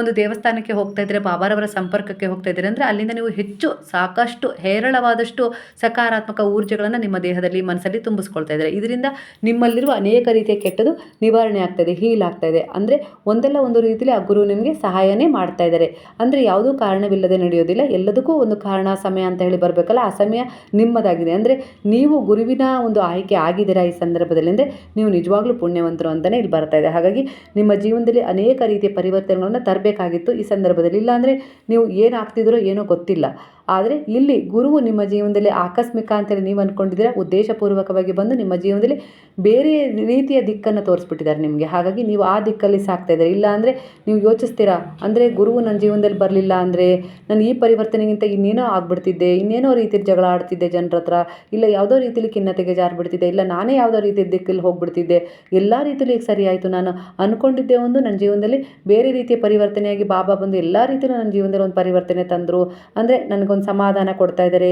ಒಂದು ದೇವಸ್ಥಾನಕ್ಕೆ ಹೋಗ್ತಾ ಇದ್ದರೆ ಬಾಬಾರವರ ಸಂಪರ್ಕಕ್ಕೆ ಹೋಗ್ತಾ ಇದ್ದೀರಾ? ಅಂದರೆ ಅಲ್ಲಿಂದ ನೀವು ಹೆಚ್ಚು, ಸಾಕಷ್ಟು, ಹೇರಳವಾದಷ್ಟು ಸಕಾರಾತ್ಮಕ ಊರ್ಜೆಗಳನ್ನು ನಿಮ್ಮ ದೇಹದಲ್ಲಿ, ಮನಸ್ಸಲ್ಲಿ ತುಂಬಿಸ್ಕೊಳ್ತಾ ಇದ್ದೀರಾ? ಇದರಿಂದ ನಿಮ್ಮಲ್ಲಿರುವ ಅನೇಕ ರೀತಿಯ ಕೆಟ್ಟದು ನಿವಾರಣೆ ಆಗ್ತಾಯಿದೆ ಹೀಲ್ ಆಗ್ತಾ ಇದೆ ಅಂದರೆ ಒಂದಲ್ಲ ಒಂದು ರೀತಿಯಲ್ಲಿ ಆ ಗುರು ನಿಮಗೆ ಸಹಾಯನೇ ಮಾಡ್ತಾ ಇದ್ದಾರೆ. ಅಂದರೆ ಯಾವುದೂ ಕಾರಣವಿಲ್ಲದೆ ನಡೆಯೋದಿಲ್ಲ. ಎಲ್ಲದಕ್ಕೂ ಒಂದು ಕಾರಣ, ಸಮಯ ಅಂತ ಹೇಳಿ ಬರಬೇಕಲ್ಲ. ಆ ಸಮಯ ನಿಮ್ಮದಾಗಿದೆ. ಅಂದರೆ ನೀವು ಗುರುವಿನ ಒಂದು ಆಯ್ಕೆ ಆಗಿದ್ದೀರಾ ಈ ಸಂದರ್ಭದಲ್ಲಿ ಅಂದರೆ ನೀವು ನಿಜವಾಗ್ಲೂ ಪುಣ್ಯವಂತರು ಅಂತಲೇ ಇಲ್ಲಿ ಬರ್ತಾ ಇದೆ. ಹಾಗಾಗಿ ನಿಮ್ಮ ಜೀವನದಲ್ಲಿ ಅನೇಕ ರೀತಿಯ ಪರಿವರ್ತನೆಗಳನ್ನು ತರಬೇಕಾಗಿತ್ತು ಈ ಸಂದರ್ಭದಲ್ಲಿ. ಇಲ್ಲಾಂದರೆ ನೀವು ಏನು ಆಗ್ತಿದ್ರೋ ಏನೋ ಗೊತ್ತಿಲ್ಲ. ಆದರೆ ಇಲ್ಲಿ ಗುರುವು ನಿಮ್ಮ ಜೀವನದಲ್ಲಿ ಆಕಸ್ಮಿಕ ಅಂತೇಳಿ ನೀವು ಅಂದ್ಕೊಂಡಿದ್ದೀರಾ ಉದ್ದೇಶಪೂರ್ವಕವಾಗಿ ಬಂದು ನಿಮ್ಮ ಜೀವನದಲ್ಲಿ ಬೇರೆ ರೀತಿಯ ದಿಕ್ಕನ್ನು ತೋರಿಸ್ಬಿಟ್ಟಿದ್ದಾರೆ ನಿಮಗೆ. ಹಾಗಾಗಿ ನೀವು ಆ ದಿಕ್ಕಲ್ಲಿ ಸಾಕ್ತಾ ಇದ್ದಾರೆ? ಇಲ್ಲ ಅಂದರೆ ನೀವು ಯೋಚಿಸ್ತೀರಾ? ಅಂದರೆ ಗುರುವು ನನ್ನ ಜೀವನದಲ್ಲಿ ಬರಲಿಲ್ಲ ಅಂದರೆ ನಾನು ಈ ಪರಿವರ್ತನೆಗಿಂತ ಇನ್ನೇನೋ ಆಗ್ಬಿಡ್ತಿದ್ದೆ, ಇನ್ನೇನೋ ರೀತಿಯಲ್ಲಿ ಜಗಳ ಆಡ್ತಿದ್ದೆ ಜನರ ಹತ್ರ, ಇಲ್ಲ ಯಾವುದೋ ರೀತಿಯಲ್ಲಿ ಖಿನ್ನತೆಗೆ ಜಾರಿಬಿಡ್ತಿದ್ದೆ ಇಲ್ಲ ನಾನೇ ಯಾವುದೋ ರೀತಿಯ ದಿಕ್ಕಲ್ಲಿ ಹೋಗ್ಬಿಡ್ತಿದ್ದೆ. ಎಲ್ಲ ರೀತಿಯಲ್ಲಿ ಈಗ ಸರಿ ನಾನು ಅಂದ್ಕೊಂಡಿದ್ದೆ ಒಂದು ನನ್ನ ಜೀವನದಲ್ಲಿ ಬೇರೆ ರೀತಿಯ ಪರಿವರ್ತನೆಯಾಗಿ ಬಾಬಾ ಬಂದು ಎಲ್ಲ ರೀತಿಯಲ್ಲೂ ನನ್ನ ಜೀವನದಲ್ಲಿ ಒಂದು ಪರಿವರ್ತನೆ ತಂದರು. ಅಂದರೆ ನನಗೊಂದು ಸಮಾಧಾನ ಕೊಡ್ತಾ ಇದ್ದಾರೆ,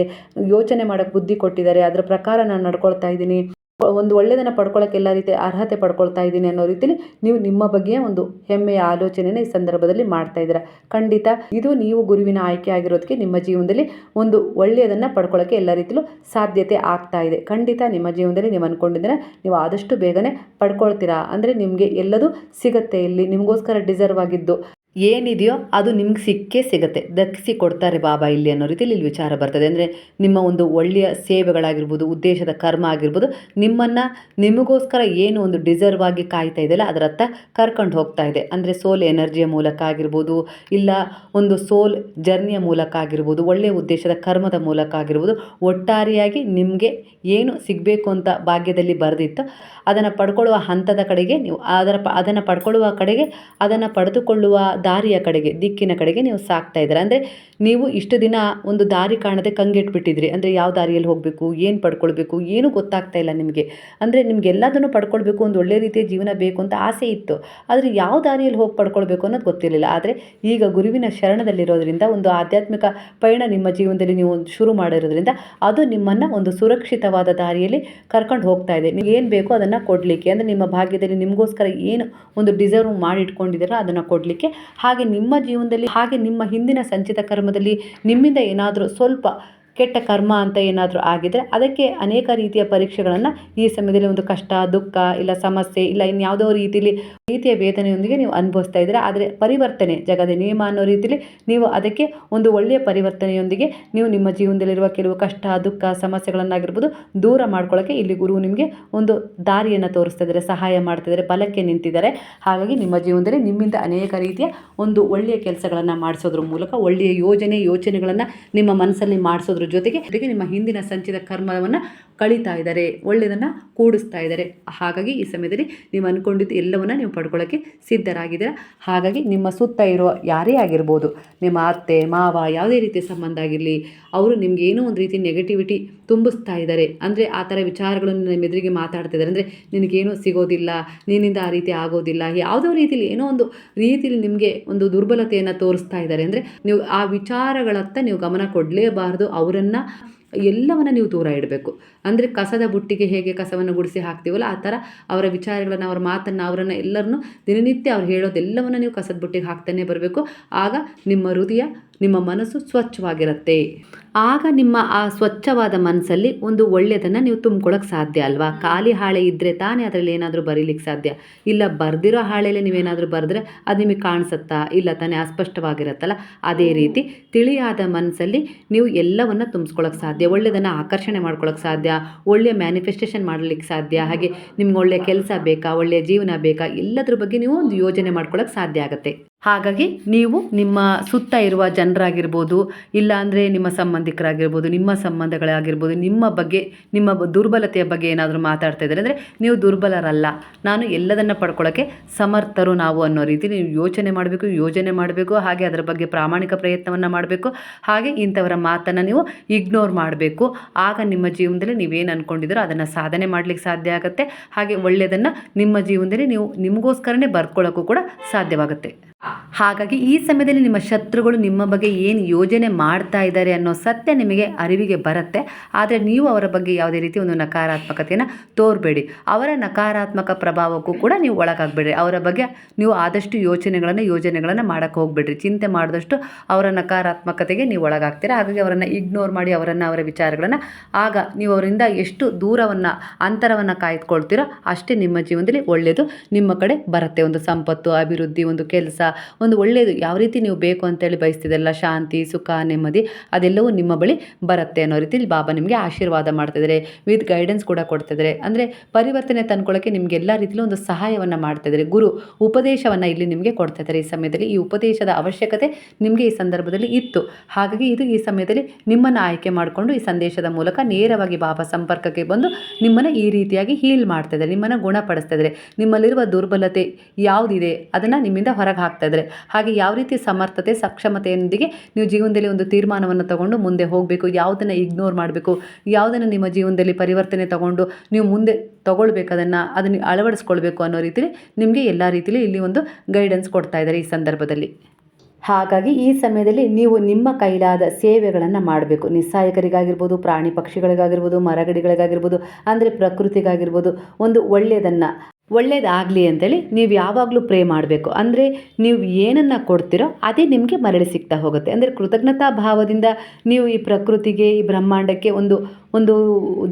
ಯೋಚನೆ ಮಾಡೋಕ್ಕೆ ಬುದ್ಧಿ ಕೊಟ್ಟಿದ್ದಾರೆ, ಅದರ ಪ್ರಕಾರ ನಾನು ನಡ್ಕೊಳ್ತಾ ಇದ್ದೀನಿ. ಒಂದು ಒಳ್ಳೆಯದನ್ನು ಪಡ್ಕೊಳ್ಳೋಕೆ ಎಲ್ಲ ರೀತಿ ಅರ್ಹತೆ ಪಡ್ಕೊಳ್ತಾ ಇದ್ದೀನಿ ಅನ್ನೋ ರೀತಿಯಲ್ಲಿ ನೀವು ನಿಮ್ಮ ಬಗ್ಗೆ ಒಂದು ಹೆಮ್ಮೆಯ ಆಲೋಚನೆಯನ್ನು ಈ ಸಂದರ್ಭದಲ್ಲಿ ಮಾಡ್ತಾ ಇದ್ದೀರಾ. ಖಂಡಿತ ಇದು ನೀವು ಗುರುವಿನ ಆಯ್ಕೆ ಆಗಿರೋದಕ್ಕೆ ನಿಮ್ಮ ಜೀವನದಲ್ಲಿ ಒಂದು ಒಳ್ಳೆಯದನ್ನು ಪಡ್ಕೊಳ್ಳೋಕ್ಕೆ ಎಲ್ಲ ರೀತಿಯಲ್ಲೂ ಸಾಧ್ಯತೆ ಆಗ್ತಾ ಇದೆ. ಖಂಡಿತ ನಿಮ್ಮ ಜೀವನದಲ್ಲಿ ನೀವು ಅಂದ್ಕೊಂಡಿದ್ದೀರ ನೀವು ಆದಷ್ಟು ಬೇಗನೆ ಪಡ್ಕೊಳ್ತೀರಾ. ಅಂದರೆ ನಿಮಗೆ ಎಲ್ಲದೂ ಸಿಗುತ್ತೆ ಇಲ್ಲಿ, ನಿಮಗೋಸ್ಕರ ಡಿಸರ್ವ್ ಆಗಿದ್ದು. ಏನಿದೆಯೋ ಅದು ನಿಮ್ಗೆ ಸಿಕ್ಕೇ ಸಿಗುತ್ತೆ. ದಕ್ಕಿಸಿ ಕೊಡ್ತಾರೆ ಬಾಬಾ ಇಲ್ಲಿ ಅನ್ನೋ ರೀತಿಯಲ್ಲಿ ಇಲ್ಲಿ ವಿಚಾರ ಬರ್ತದೆ. ಅಂದರೆ ನಿಮ್ಮ ಒಂದು ಒಳ್ಳೆಯ ಸೇವೆಗಳಾಗಿರ್ಬೋದು, ಉದ್ದೇಶದ ಕರ್ಮ ಆಗಿರ್ಬೋದು, ನಿಮ್ಮನ್ನು ನಿಮಗೋಸ್ಕರ ಏನು ಒಂದು ಡಿಸರ್ವ್ ಆಗಿ ಕಾಯ್ತಾ ಇದೆಯಲ್ಲ, ಅದರತ್ತ ಕರ್ಕೊಂಡು ಹೋಗ್ತಾ ಇದೆ. ಅಂದರೆ ಸೋಲ್ ಎನರ್ಜಿಯ ಮೂಲಕ ಆಗಿರ್ಬೋದು, ಇಲ್ಲ ಒಂದು ಸೋಲ್ ಜರ್ನಿಯ ಮೂಲಕ ಆಗಿರ್ಬೋದು, ಒಳ್ಳೆಯ ಉದ್ದೇಶದ ಕರ್ಮದ ಮೂಲಕ ಆಗಿರ್ಬೋದು, ಒಟ್ಟಾರೆಯಾಗಿ ನಿಮಗೆ ಏನು ಸಿಗಬೇಕು ಅಂತ ಭಾಗ್ಯದಲ್ಲಿ ಬರೆದಿತ್ತು, ಅದನ್ನು ಪಡ್ಕೊಳ್ಳುವ ಹಂತದ ಕಡೆಗೆ ನೀವು ಅದರ, ಅದನ್ನು ಪಡ್ಕೊಳ್ಳುವ ಕಡೆಗೆ ಅದನ್ನು ಪಡೆದುಕೊಳ್ಳುವ ದಾರಿಯ ಕಡೆಗೆ, ದಿಕ್ಕಿನ ಕಡೆಗೆ ನೀವು ಸಾಕ್ತಾ ಇದ್ದೀರ. ಅಂದರೆ ನೀವು ಇಷ್ಟು ದಿನ ಒಂದು ದಾರಿ ಕಾಣದೆ ಕಂಗೆಟ್ಬಿಟ್ಟಿದ್ರಿ ಅಂದರೆ ಯಾವ ದಾರಿಯಲ್ಲಿ ಹೋಗಬೇಕು, ಏನು ಪಡ್ಕೊಳ್ಬೇಕು, ಏನೂ ಗೊತ್ತಾಗ್ತಾ ಇಲ್ಲ ನಿಮಗೆ. ಅಂದರೆ ನಿಮ್ಗೆ ಎಲ್ಲದನ್ನು ಪಡ್ಕೊಳ್ಬೇಕು, ಒಂದು ಒಳ್ಳೆ ರೀತಿಯ ಜೀವನ ಬೇಕು ಅಂತ ಆಸೆ ಇತ್ತು. ಆದರೆ ಯಾವ ದಾರಿಯಲ್ಲಿ ಹೋಗಿ ಪಡ್ಕೊಳ್ಬೇಕು ಅನ್ನೋದು ಗೊತ್ತಿರಲಿಲ್ಲ. ಆದರೆ ಈಗ ಗುರುವಿನ ಶರಣದಲ್ಲಿರೋದ್ರಿಂದ ಒಂದು ಆಧ್ಯಾತ್ಮಿಕ ಪಯಣ ನಿಮ್ಮ ಜೀವನದಲ್ಲಿ ನೀವು ಶುರು ಮಾಡಿರೋದ್ರಿಂದ ಅದು ನಿಮ್ಮನ್ನು ಒಂದು ಸುರಕ್ಷಿತವಾದ ದಾರಿಯಲ್ಲಿ ಕರ್ಕೊಂಡು ಹೋಗ್ತಾ ಇದೆ. ನಿಮ್ಗೆ ಏನು ಬೇಕೋ ಅದನ್ನು ಕೊಡಲಿಕ್ಕೆ, ಅಂದರೆ ನಿಮ್ಮ ಭಾಗ್ಯದಲ್ಲಿ ನಿಮಗೋಸ್ಕರ ಏನು ಒಂದು ಡಿಸರ್ವ್ ಮಾಡಿ ಇಟ್ಕೊಂಡಿದ್ದೀರೋ ಅದನ್ನು ಕೊಡಲಿಕ್ಕೆ ಹಾಗೆ ನಿಮ್ಮ ಜೀವನದಲ್ಲಿ ಹಾಗೆ ನಿಮ್ಮ ಹಿಂದಿನ ಸಂಚಿತ ಕರ್ಮದಲ್ಲಿ ನಿಮ್ಮಿಂದ ಏನಾದರೂ ಸ್ವಲ್ಪ ಕೆಟ್ಟ ಕರ್ಮ ಅಂತ ಏನಾದರೂ ಆಗಿದ್ದರೆ ಅದಕ್ಕೆ ಅನೇಕ ರೀತಿಯ ಪರೀಕ್ಷೆಗಳನ್ನು ಈ ಸಮಯದಲ್ಲಿ ಒಂದು ಕಷ್ಟ, ದುಃಖ ಇಲ್ಲ ಸಮಸ್ಯೆ ಇಲ್ಲ ಇನ್ಯಾವುದೋ ರೀತಿಯಲ್ಲಿ ರೀತಿಯ ವೇದನೆಯೊಂದಿಗೆ ನೀವು ಅನುಭವಿಸ್ತಾ ಇದ್ದೀರಾ. ಆದರೆ ಪರಿವರ್ತನೆ, ಜಗದ ನಿಯಮ ಅನ್ನೋ ರೀತಿಯಲ್ಲಿ ನೀವು ಅದಕ್ಕೆ ಒಂದು ಒಳ್ಳೆಯ ಪರಿವರ್ತನೆಯೊಂದಿಗೆ ನೀವು ನಿಮ್ಮ ಜೀವನದಲ್ಲಿರುವ ಕೆಲವು ಕಷ್ಟ, ದುಃಖ, ಸಮಸ್ಯೆಗಳನ್ನಾಗಿರ್ಬೋದು ದೂರ ಮಾಡ್ಕೊಳ್ಳೋಕ್ಕೆ ಇಲ್ಲಿ ಗುರು ನಿಮಗೆ ಒಂದು ದಾರಿಯನ್ನು ತೋರಿಸ್ತಾ ಇದ್ದಾರೆ, ಸಹಾಯ ಮಾಡ್ತಾ ಇದ್ದಾರೆ, ಬಲಕ್ಕೆ ನಿಂತಿದ್ದಾರೆ. ಹಾಗಾಗಿ ನಿಮ್ಮ ಜೀವನದಲ್ಲಿ ನಿಮ್ಮಿಂದ ಅನೇಕ ರೀತಿಯ ಒಂದು ಒಳ್ಳೆಯ ಕೆಲಸಗಳನ್ನು ಮಾಡಿಸೋದ್ರ ಮೂಲಕ, ಒಳ್ಳೆಯ ಯೋಜನೆ, ಯೋಚನೆಗಳನ್ನು ನಿಮ್ಮ ಮನಸ್ಸಲ್ಲಿ ಮಾಡಿಸೋದ್ರ ಜೊತೆಗೆ ಜೊತೆಗೆ ನಿಮ್ಮ ಹಿಂದಿನ ಸಂಚಿತ ಕರ್ಮವನ್ನು ಕಳೀತಾ ಇದ್ದಾರೆ, ಒಳ್ಳೆಯದನ್ನು ಕೂಡಿಸ್ತಾ ಇದ್ದಾರೆ. ಹಾಗಾಗಿ ಈ ಸಮಯದಲ್ಲಿ ನೀವು ಅಂದ್ಕೊಂಡಿದ್ದು ಎಲ್ಲವನ್ನು ನೀವು ಪಡ್ಕೊಳ್ಳೋಕ್ಕೆ ಸಿದ್ಧರಾಗಿದ್ದೀರಾ. ಹಾಗಾಗಿ ನಿಮ್ಮ ಸುತ್ತ ಇರುವ ಯಾರೇ ಆಗಿರ್ಬೋದು, ನಿಮ್ಮ ಅತ್ತೆ, ಮಾವ, ಯಾವುದೇ ರೀತಿಯ ಸಂಬಂಧ ಆಗಿರಲಿ, ಅವರು ನಿಮ್ಗೆ ಏನೋ ಒಂದು ರೀತಿ ನೆಗೆಟಿವಿಟಿ ತುಂಬಿಸ್ತಾ ಇದ್ದಾರೆ. ಅಂದರೆ ಆ ಥರ ವಿಚಾರಗಳನ್ನು ನಿಮ್ಮ ಎದುರಿಗೆ ಮಾತಾಡ್ತಿದ್ದಾರೆ ಅಂದರೆ ನಿನಗೇನೂ ಸಿಗೋದಿಲ್ಲ, ನಿನ್ನಿಂದ ಆ ರೀತಿ ಆಗೋದಿಲ್ಲ, ಯಾವುದೋ ರೀತಿಯಲ್ಲಿ ಏನೋ ಒಂದು ರೀತಿಯಲ್ಲಿ ನಿಮಗೆ ಒಂದು ದುರ್ಬಲತೆಯನ್ನು ತೋರಿಸ್ತಾ ಇದ್ದಾರೆ. ಅಂದರೆ ನೀವು ಆ ವಿಚಾರಗಳತ್ತ ನೀವು ಗಮನ ಕೊಡಲೇಬಾರ್ದು. ಅವರನ್ನು ಎಲ್ಲವನ್ನು ನೀವು ದೂರ ಇಡಬೇಕು. ಅಂದರೆ ಕಸದ ಬುಟ್ಟಿಗೆ ಹೇಗೆ ಕಸವನ್ನು ಗುಡಿಸಿ ಹಾಕ್ತೀವಲ್ಲ, ಆ ಥರ ಅವರ ವಿಚಾರಗಳನ್ನು, ಅವರ ಮಾತನ್ನು, ಅವರನ್ನು ಎಲ್ಲರನ್ನು ದಿನನಿತ್ಯ ಅವ್ರು ಹೇಳೋದೆಲ್ಲವನ್ನು ನೀವು ಕಸದ ಬುಟ್ಟಿಗೆ ಹಾಕ್ತಾನೆ ಬರಬೇಕು. ಆಗ ನಿಮ್ಮ ಹೃದಯ, ನಿಮ್ಮ ಮನಸ್ಸು ಸ್ವಚ್ಛವಾಗಿರುತ್ತೆ. ಆಗ ನಿಮ್ಮ ಆ ಸ್ವಚ್ಛವಾದ ಮನಸ್ಸಲ್ಲಿ ಒಂದು ಒಳ್ಳೆಯದನ್ನು ನೀವು ತುಂಬ್ಕೊಳ್ಳೋಕೆ ಸಾಧ್ಯ ಅಲ್ವಾ? ಖಾಲಿ ಹಾಳೆ ಇದ್ದರೆ ತಾನೇ ಅದರಲ್ಲಿ ಏನಾದರೂ ಬರೀಲಿಕ್ಕೆ ಸಾಧ್ಯ. ಇಲ್ಲ ಬರೆದಿರೋ ಹಾಳೆಯಲ್ಲಿ ನೀವೇನಾದರೂ ಬರೆದ್ರೆ ಅದು ನಿಮಗೆ ಕಾಣಿಸುತ್ತಾ? ಇಲ್ಲ ತಾನೇ ಅಸ್ಪಷ್ಟವಾಗಿರುತ್ತಲ್ಲ? ಅದೇ ರೀತಿ ತಿಳಿಯಾದ ಮನಸ್ಸಲ್ಲಿ ನೀವು ಎಲ್ಲವನ್ನು ತುಂಬಿಸ್ಕೊಳ್ಳೋಕೆ ಸಾಧ್ಯ. ಒಳ್ಳೆಯದನ್ನು ಆಕರ್ಷಣೆ ಮಾಡ್ಕೊಳ್ಳೋಕೆ ಸಾಧ್ಯ. ಒಳ್ಳೆಯ ಮ್ಯಾನಿಫೆಸ್ಟೇಷನ್ ಮಾಡಲಿಕ್ಕೆ ಸಾಧ್ಯ, ಹಾಗೆ ನಿಮ್ಗೆ ಒಳ್ಳೆಯ ಕೆಲಸ ಬೇಕಾ ಒಳ್ಳೆಯ ಜೀವನ ಬೇಕಾ, ಎಲ್ಲದ್ರ ಬಗ್ಗೆ ನೀವು ಒಂದು ಯೋಜನೆ ಮಾಡ್ಕೊಳ್ಳೋಕೆ ಸಾಧ್ಯ ಆಗುತ್ತೆ. ಹಾಗಾಗಿ ನೀವು ನಿಮ್ಮ ಸುತ್ತ ಇರುವ ಜನರಾಗಿರ್ಬೋದು, ಇಲ್ಲಾಂದರೆ ನಿಮ್ಮ ಸಂಬಂಧಿಕರಾಗಿರ್ಬೋದು, ನಿಮ್ಮ ಸಂಬಂಧಗಳಾಗಿರ್ಬೋದು, ನಿಮ್ಮ ಬಗ್ಗೆ, ನಿಮ್ಮ ದುರ್ಬಲತೆಯ ಬಗ್ಗೆ ಏನಾದರೂ ಮಾತಾಡ್ತಾ ಇದ್ದಾರೆ ಅಂದರೆ ನೀವು ದುರ್ಬಲರಲ್ಲ. ನಾನು ಎಲ್ಲದನ್ನು ಪಡ್ಕೊಳ್ಳೋಕ್ಕೆ ಸಮರ್ಥರು ನಾವು ಅನ್ನೋ ರೀತಿ ನೀವು ಯೋಚನೆ ಮಾಡಬೇಕು, ಯೋಜನೆ ಮಾಡಬೇಕು, ಹಾಗೆ ಅದರ ಬಗ್ಗೆ ಪ್ರಾಮಾಣಿಕ ಪ್ರಯತ್ನವನ್ನು ಮಾಡಬೇಕು, ಹಾಗೆ ಇಂಥವರ ಮಾತನ್ನು ನೀವು ಇಗ್ನೋರ್ ಮಾಡಬೇಕು. ಆಗ ನಿಮ್ಮ ಜೀವನದಲ್ಲಿ ನೀವೇನು ಅಂದ್ಕೊಂಡಿದ್ದೀರೋ ಅದನ್ನು ಸಾಧನೆ ಮಾಡಲಿಕ್ಕೆ ಸಾಧ್ಯ ಆಗುತ್ತೆ. ಹಾಗೆ ಒಳ್ಳೆಯದನ್ನು ನಿಮ್ಮ ಜೀವನದಲ್ಲಿ ನೀವು ನಿಮಗೋಸ್ಕರನೇ ಬರ್ಕೊಳ್ಳೋಕ್ಕೂ ಕೂಡ ಸಾಧ್ಯವಾಗುತ್ತೆ. ಹಾಗಾಗಿ ಈ ಸಮಯದಲ್ಲಿ ನಿಮ್ಮ ಶತ್ರುಗಳು ನಿಮ್ಮ ಬಗ್ಗೆ ಏನು ಯೋಜನೆ ಮಾಡ್ತಾ ಇದ್ದಾರೆ ಅನ್ನೋ ಸತ್ಯ ನಿಮಗೆ ಅರಿವಿಗೆ ಬರುತ್ತೆ. ಆದರೆ ನೀವು ಅವರ ಬಗ್ಗೆ ಯಾವುದೇ ರೀತಿ ಒಂದು ನಕಾರಾತ್ಮಕತೆಯನ್ನು ತೋರಬೇಡಿ. ಅವರ ನಕಾರಾತ್ಮಕ ಪ್ರಭಾವಕ್ಕೂ ಕೂಡ ನೀವು ಒಳಗಾಗಬೇಡ್ರಿ. ಅವರ ಬಗ್ಗೆ ನೀವು ಆದಷ್ಟು ಯೋಚನೆಗಳನ್ನು, ಯೋಜನೆಗಳನ್ನು ಮಾಡೋಕ್ಕೆ ಹೋಗ್ಬೇಡ್ರಿ. ಚಿಂತೆ ಮಾಡಿದಷ್ಟು ಅವರ ನಕಾರಾತ್ಮಕತೆಗೆ ನೀವು ಒಳಗಾಗ್ತೀರಾ? ಹಾಗಾಗಿ ಅವರನ್ನು ಇಗ್ನೋರ್ ಮಾಡಿ ಅವರನ್ನು ಅವರ ವಿಚಾರಗಳನ್ನು ಆಗ ನೀವು ಅವರಿಂದ ಎಷ್ಟು ದೂರವನ್ನು, ಅಂತರವನ್ನು ಕಾಯ್ದುಕೊಳ್ತೀರೋ ಅಷ್ಟೇ ನಿಮ್ಮ ಜೀವನದಲ್ಲಿ ಒಳ್ಳೆಯದು. ನಿಮ್ಮ ಕಡೆ ಬರುತ್ತೆ ಒಂದು ಸಂಪತ್ತು, ಅಭಿವೃದ್ಧಿ, ಒಂದು ಕೆಲಸ ಒಂದು ಒಳ್ಳೆಯದು ಯಾವ ರೀತಿ ನೀವು ಬೇಕು ಅಂತೇಳಿ ಬಯಸ್ತಿದ್ದಲ್ಲ ಶಾಂತಿ, ಸುಖ, ನೆಮ್ಮದಿ, ಅದೆಲ್ಲವೂ ನಿಮ್ಮ ಬಳಿ ಬರುತ್ತೆ ಅನ್ನೋ ರೀತಿಲಿ ಬಾಬಾ ನಿಮಗೆ ಆಶೀರ್ವಾದ ಮಾಡ್ತಿದ್ದಾರೆ ವಿತ್ ಗೈಡೆನ್ಸ್ ಕೂಡ ಕೊಡ್ತಿದ್ದಾರೆ ಅಂದರೆ ಪರಿವರ್ತನೆ ತಂದ್ಕೊಳ್ಳೋಕ್ಕೆ ನಿಮಗೆ ಎಲ್ಲ ರೀತಿಯಲ್ಲೂ ಒಂದು ಸಹಾಯವನ್ನು ಮಾಡ್ತಿದ್ದಾರೆ ಗುರು ಉಪದೇಶವನ್ನು ಇಲ್ಲಿ ನಿಮಗೆ ಕೊಡ್ತಿದ್ದಾರೆ ಈ ಸಮಯದಲ್ಲಿ ಈ ಉಪದೇಶದ ಅವಶ್ಯಕತೆ ನಿಮಗೆ ಈ ಸಂದರ್ಭದಲ್ಲಿ ಇತ್ತು. ಹಾಗಾಗಿ ಇದು ಈ ಸಮಯದಲ್ಲಿ ನಿಮ್ಮನ್ನು ಆಯ್ಕೆ ಮಾಡಿಕೊಂಡು ಈ ಸಂದೇಶದ ಮೂಲಕ ನೇರವಾಗಿ ಬಾಬಾ ಸಂಪರ್ಕಕ್ಕೆ ಬಂದು ನಿಮ್ಮನ್ನು ಈ ರೀತಿಯಾಗಿ ಹೀಲ್ ಮಾಡ್ತಿದ್ದಾರೆ ನಿಮ್ಮನ್ನು ಗುಣಪಡಿಸ್ತಾ ಇದ್ದಾರೆ. ನಿಮ್ಮಲ್ಲಿರುವ ದುರ್ಬಲತೆ ಯಾವುದಿದೆ, ಅದನ್ನು ನಿಮ್ಮಿಂದ ಹೊರಗೆ ಹಾಕ್ತಾ ಇದ್ದಾರೆ. ಹಾಗೆ ಯಾವ ರೀತಿ ಸಮರ್ಥತೆ, ಸಕ್ಷಮತೆಯೊಂದಿಗೆ ನೀವು ಜೀವನದಲ್ಲಿ ಒಂದು ತೀರ್ಮಾನವನ್ನು ತಗೊಂಡು ಮುಂದೆ ಹೋಗಬೇಕು, ಯಾವುದನ್ನು ಇಗ್ನೋರ್ ಮಾಡಬೇಕು, ಯಾವುದನ್ನು ನಿಮ್ಮ ಜೀವನದಲ್ಲಿ ಪರಿವರ್ತನೆ ತಗೊಂಡು ನೀವು ಮುಂದೆ ತಗೊಳ್ಬೇಕು, ಅದನ್ನು ಅದನ್ನು ಅಳವಡಿಸ್ಕೊಳ್ಬೇಕು ಅನ್ನೋ ರೀತಿಲಿ ನಿಮಗೆ ಎಲ್ಲ ರೀತಿಯಲ್ಲಿ ಇಲ್ಲಿ ಒಂದು ಗೈಡೆನ್ಸ್ ಕೊಡ್ತಾ ಇದ್ದಾರೆ ಈ ಸಂದರ್ಭದಲ್ಲಿ. ಹಾಗಾಗಿ ಈ ಸಮಯದಲ್ಲಿ ನೀವು ನಿಮ್ಮ ಕೈಲಾದ ಸೇವೆಗಳನ್ನು ಮಾಡಬೇಕು. ನಿಸ್ಸಾಯಕರಿಗಾಗಿರ್ಬೋದು, ಪ್ರಾಣಿ ಪಕ್ಷಿಗಳಿಗಾಗಿರ್ಬೋದು, ಮರಗಿಡಗಳಿಗಾಗಿರ್ಬೋದು, ಅಂದರೆ ಪ್ರಕೃತಿಗಾಗಿರ್ಬೋದು, ಒಂದು ಒಳ್ಳೆಯದನ್ನು ಒಳ್ಳೇದಾಗಲಿ ಅಂತೇಳಿ ನೀವು ಯಾವಾಗಲೂ ಪ್ರೇ ಮಾಡಬೇಕು. ಅಂದರೆ ನೀವು ಏನನ್ನು ಕೊಡ್ತೀರೋ ಅದೇ ನಿಮಗೆ ಮರಳಿ ಸಿಗ್ತಾ ಹೋಗುತ್ತೆ. ಅಂದರೆ ಕೃತಜ್ಞತಾ ಭಾವದಿಂದ ನೀವು ಈ ಪ್ರಕೃತಿಗೆ, ಈ ಬ್ರಹ್ಮಾಂಡಕ್ಕೆ ಒಂದು ಒಂದು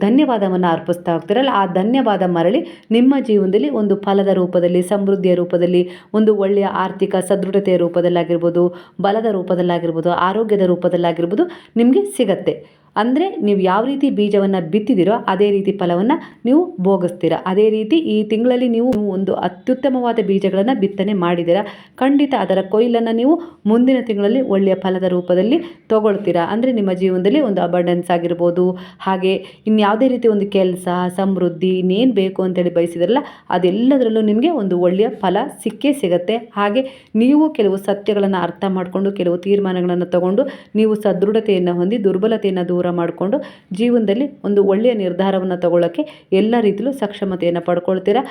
ಧನ್ಯವಾದವನ್ನು ಅರ್ಪಿಸ್ತಾ ಹೋಗ್ತೀರಲ್ಲ, ಆ ಧನ್ಯವಾದ ಮರಳಿ ನಿಮ್ಮ ಜೀವನದಲ್ಲಿ ಒಂದು ಫಲದ ರೂಪದಲ್ಲಿ, ಸಮೃದ್ಧಿಯ ರೂಪದಲ್ಲಿ, ಒಂದು ಒಳ್ಳೆಯ ಆರ್ಥಿಕ ಸದೃಢತೆಯ ರೂಪದಲ್ಲಾಗಿರ್ಬೋದು, ಬಲದ ರೂಪದಲ್ಲಾಗಿರ್ಬೋದು, ಆರೋಗ್ಯದ ರೂಪದಲ್ಲಾಗಿರ್ಬೋದು ನಿಮಗೆ ಸಿಗತ್ತೆ. ಅಂದರೆ ನೀವು ಯಾವ ರೀತಿ ಬೀಜವನ್ನು ಬಿತ್ತಿದಿರೋ ಅದೇ ರೀತಿ ಫಲವನ್ನು ನೀವು ಭೋಗಿಸ್ತೀರ. ಅದೇ ರೀತಿ ಈ ತಿಂಗಳಲ್ಲಿ ನೀವು ಒಂದು ಅತ್ಯುತ್ತಮವಾದ ಬೀಜಗಳನ್ನು ಬಿತ್ತನೆ ಮಾಡಿದಿರ. ಖಂಡಿತ ಅದರ ಕೊಯ್ಲನ್ನು ನೀವು ಮುಂದಿನ ತಿಂಗಳಲ್ಲಿ ಒಳ್ಳೆಯ ಫಲದ ರೂಪದಲ್ಲಿ ತಗೊಳ್ತೀರಾ. ಅಂದರೆ ನಿಮ್ಮ ಜೀವನದಲ್ಲಿ ಒಂದು ಅಬಂಡೆನ್ಸ್ ಆಗಿರ್ಬೋದು ಹಾಗೆ ಇನ್ಯಾವುದೇ ರೀತಿ ಒಂದು ಕೆಲಸ, ಸಮೃದ್ಧಿ, ಇನ್ನೇನು ಬೇಕು ಅಂತೇಳಿ ಬಯಸಿದ್ರಲ್ಲ, ಅದೆಲ್ಲದರಲ್ಲೂ ನಿಮಗೆ ಒಂದು ಒಳ್ಳೆಯ ಫಲ ಸಿಕ್ಕೇ ಸಿಗತ್ತೆ. ಹಾಗೆ ನೀವು ಕೆಲವು ಸತ್ಯಗಳನ್ನು ಅರ್ಥ ಮಾಡಿಕೊಂಡು, ಕೆಲವು ತೀರ್ಮಾನಗಳನ್ನು ತಗೊಂಡು, ನೀವು ಸದೃಢತೆಯನ್ನು ಹೊಂದಿ, ದುರ್ಬಲತೆಯನ್ನು ದೂರ ಮಾಡಿಕೊಂಡು, ಜೀವನದಲ್ಲಿ ಒಂದು ಒಳ್ಳೆಯ ನಿರ್ಧಾರವನ್ನು ತಗೊಳ್ಳೋಕ್ಕೆ ಎಲ್ಲ ರೀತಿಯಲ್ಲೂ ಸಕ್ಷಮತೆಯನ್ನು ಪಡ್ಕೊಳ್ತೀರಾ?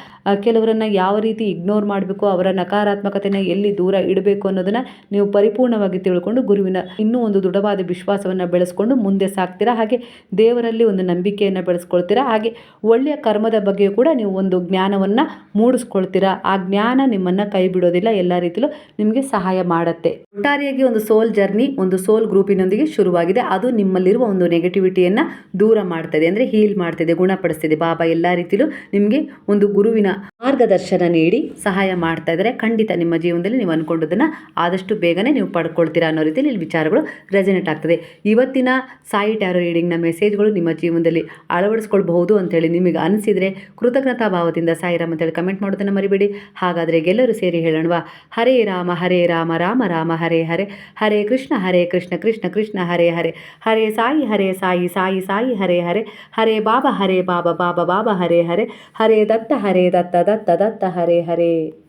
ಕೆಲವರನ್ನು ಯಾವ ರೀತಿ ಇಗ್ನೋರ್ ಮಾಡಬೇಕು, ಅವರ ನಕಾರಾತ್ಮಕತೆಯನ್ನು ಎಲ್ಲಿ ದೂರ ಇಡಬೇಕು ಅನ್ನೋದನ್ನು ನೀವು ಪರಿಪೂರ್ಣವಾಗಿ ತಿಳ್ಕೊಂಡು, ಗುರುವಿನ ಇನ್ನೂ ಒಂದು ದೃಢವಾದ ವಿಶ್ವಾಸವನ್ನು ಬೆಳೆಸ್ಕೊಂಡು ಮುಂದೆ ಸಾಕ್ತೀರಾ? ಹಾಗೆ ದೇವರಲ್ಲಿ ಒಂದು ನಂಬಿಕೆಯನ್ನು ಬೆಳೆಸ್ಕೊಳ್ತೀರಾ? ಹಾಗೆ ಒಳ್ಳೆಯ ಕರ್ಮದ ಬಗ್ಗೆಯೂ ಕೂಡ ನೀವು ಒಂದು ಜ್ಞಾನವನ್ನು ಮೂಡಿಸ್ಕೊಳ್ತೀರಾ? ಆ ಜ್ಞಾನ ನಿಮ್ಮನ್ನು ಕೈ ಬಿಡೋದಿಲ್ಲ, ಎಲ್ಲ ರೀತಿಯಲ್ಲೂ ನಿಮಗೆ ಸಹಾಯ ಮಾಡುತ್ತೆ. ಒಟ್ಟಾರೆಯಾಗಿ ಒಂದು ಸೋಲ್ ಜರ್ನಿ, ಒಂದು ಸೋಲ್ ಗ್ರೂಪಿನೊಂದಿಗೆ ಶುರುವಾಗಿದೆ. ಅದು ನಿಮ್ಮಲ್ಲಿರುವ ಒಂದು ನೆಗೆಟಿವಿಟಿಯನ್ನು ದೂರ ಮಾಡ್ತದೆ. ಅಂದರೆ ಹೀಲ್ ಮಾಡ್ತದೆ, ಗುಣಪಡಿಸ್ತಿದೆ. ಬಾಬಾ ಎಲ್ಲ ರೀತಿಯಲ್ಲೂ ನಿಮಗೆ ಒಂದು ಗುರುವಿನ ಮಾರ್ಗದರ್ಶನ ನೀಡಿ ಸಹಾಯ ಮಾಡ್ತಾ ಇದ್ದಾರೆ. ಖಂಡಿತ ನಿಮ್ಮ ಜೀವನದಲ್ಲಿ ನೀವು ಅಂದ್ಕೊಂಡದನ್ನು ಆದಷ್ಟು ಬೇಗನೆ ನೀವು ಪಡ್ಕೊಳ್ತೀರಾ ಅನ್ನೋ ರೀತಿಯಲ್ಲಿ ಇಲ್ಲಿ ವಿಚಾರಗಳು ರೆಸನೇಟ್ ಆಗ್ತದೆ. ಇವತ್ತಿನ ಸಾಯಿ ಟ್ಯಾರೋ ರೀಡಿಂಗ್ನ ಮೆಸೇಜ್ಗಳು ನಿಮ್ಮ ಜೀವನದಲ್ಲಿ ಅಳವಡಿಸ್ಕೊಳ್ಬಹುದು ಅಂತೇಳಿ ನಿಮಗೆ ಅನಿಸಿದರೆ ಕೃತಜ್ಞತಾ ಭಾವದಿಂದ ಸಾಯಿರಾಮ್ ಅಂತೇಳಿ ಕಮೆಂಟ್ ಮಾಡೋದನ್ನು ಮರಿಬೇಡಿ. ಹಾಗಾದರೆ ಗೆಲ್ಲರೂ ಸೇರಿ ಹೇಳೋಣವಾ? ಹರೇ ರಾಮ ಹರೇ ರಾಮ ರಾಮ ರಾಮ, ಹರೇ ಹರೇ. ಹರೇ ಕೃಷ್ಣ ಹರೇ ಕೃಷ್ಣ ಕೃಷ್ಣ ಕೃಷ್ಣ, ಹರೇ ಹರೇ. ಹರೇ ಸಾಯಿ ಹರೇ ಸಾಯಿ ಸಾಯಿ ಸಾಯಿ, ಹರೇ ಹರೇ. ಹರೇ ಬಾಬಾ ಹರೇ ಬಾಬಾ ಬಾಬಾ ಬಾಬಾ, ಹರೇ ಹರೇ. ಹರೇ ದತ್ತ ಹರೇ ದತ್ತ ದತ್ತ ದತ್ತ, ಹರೇ ಹರೇ.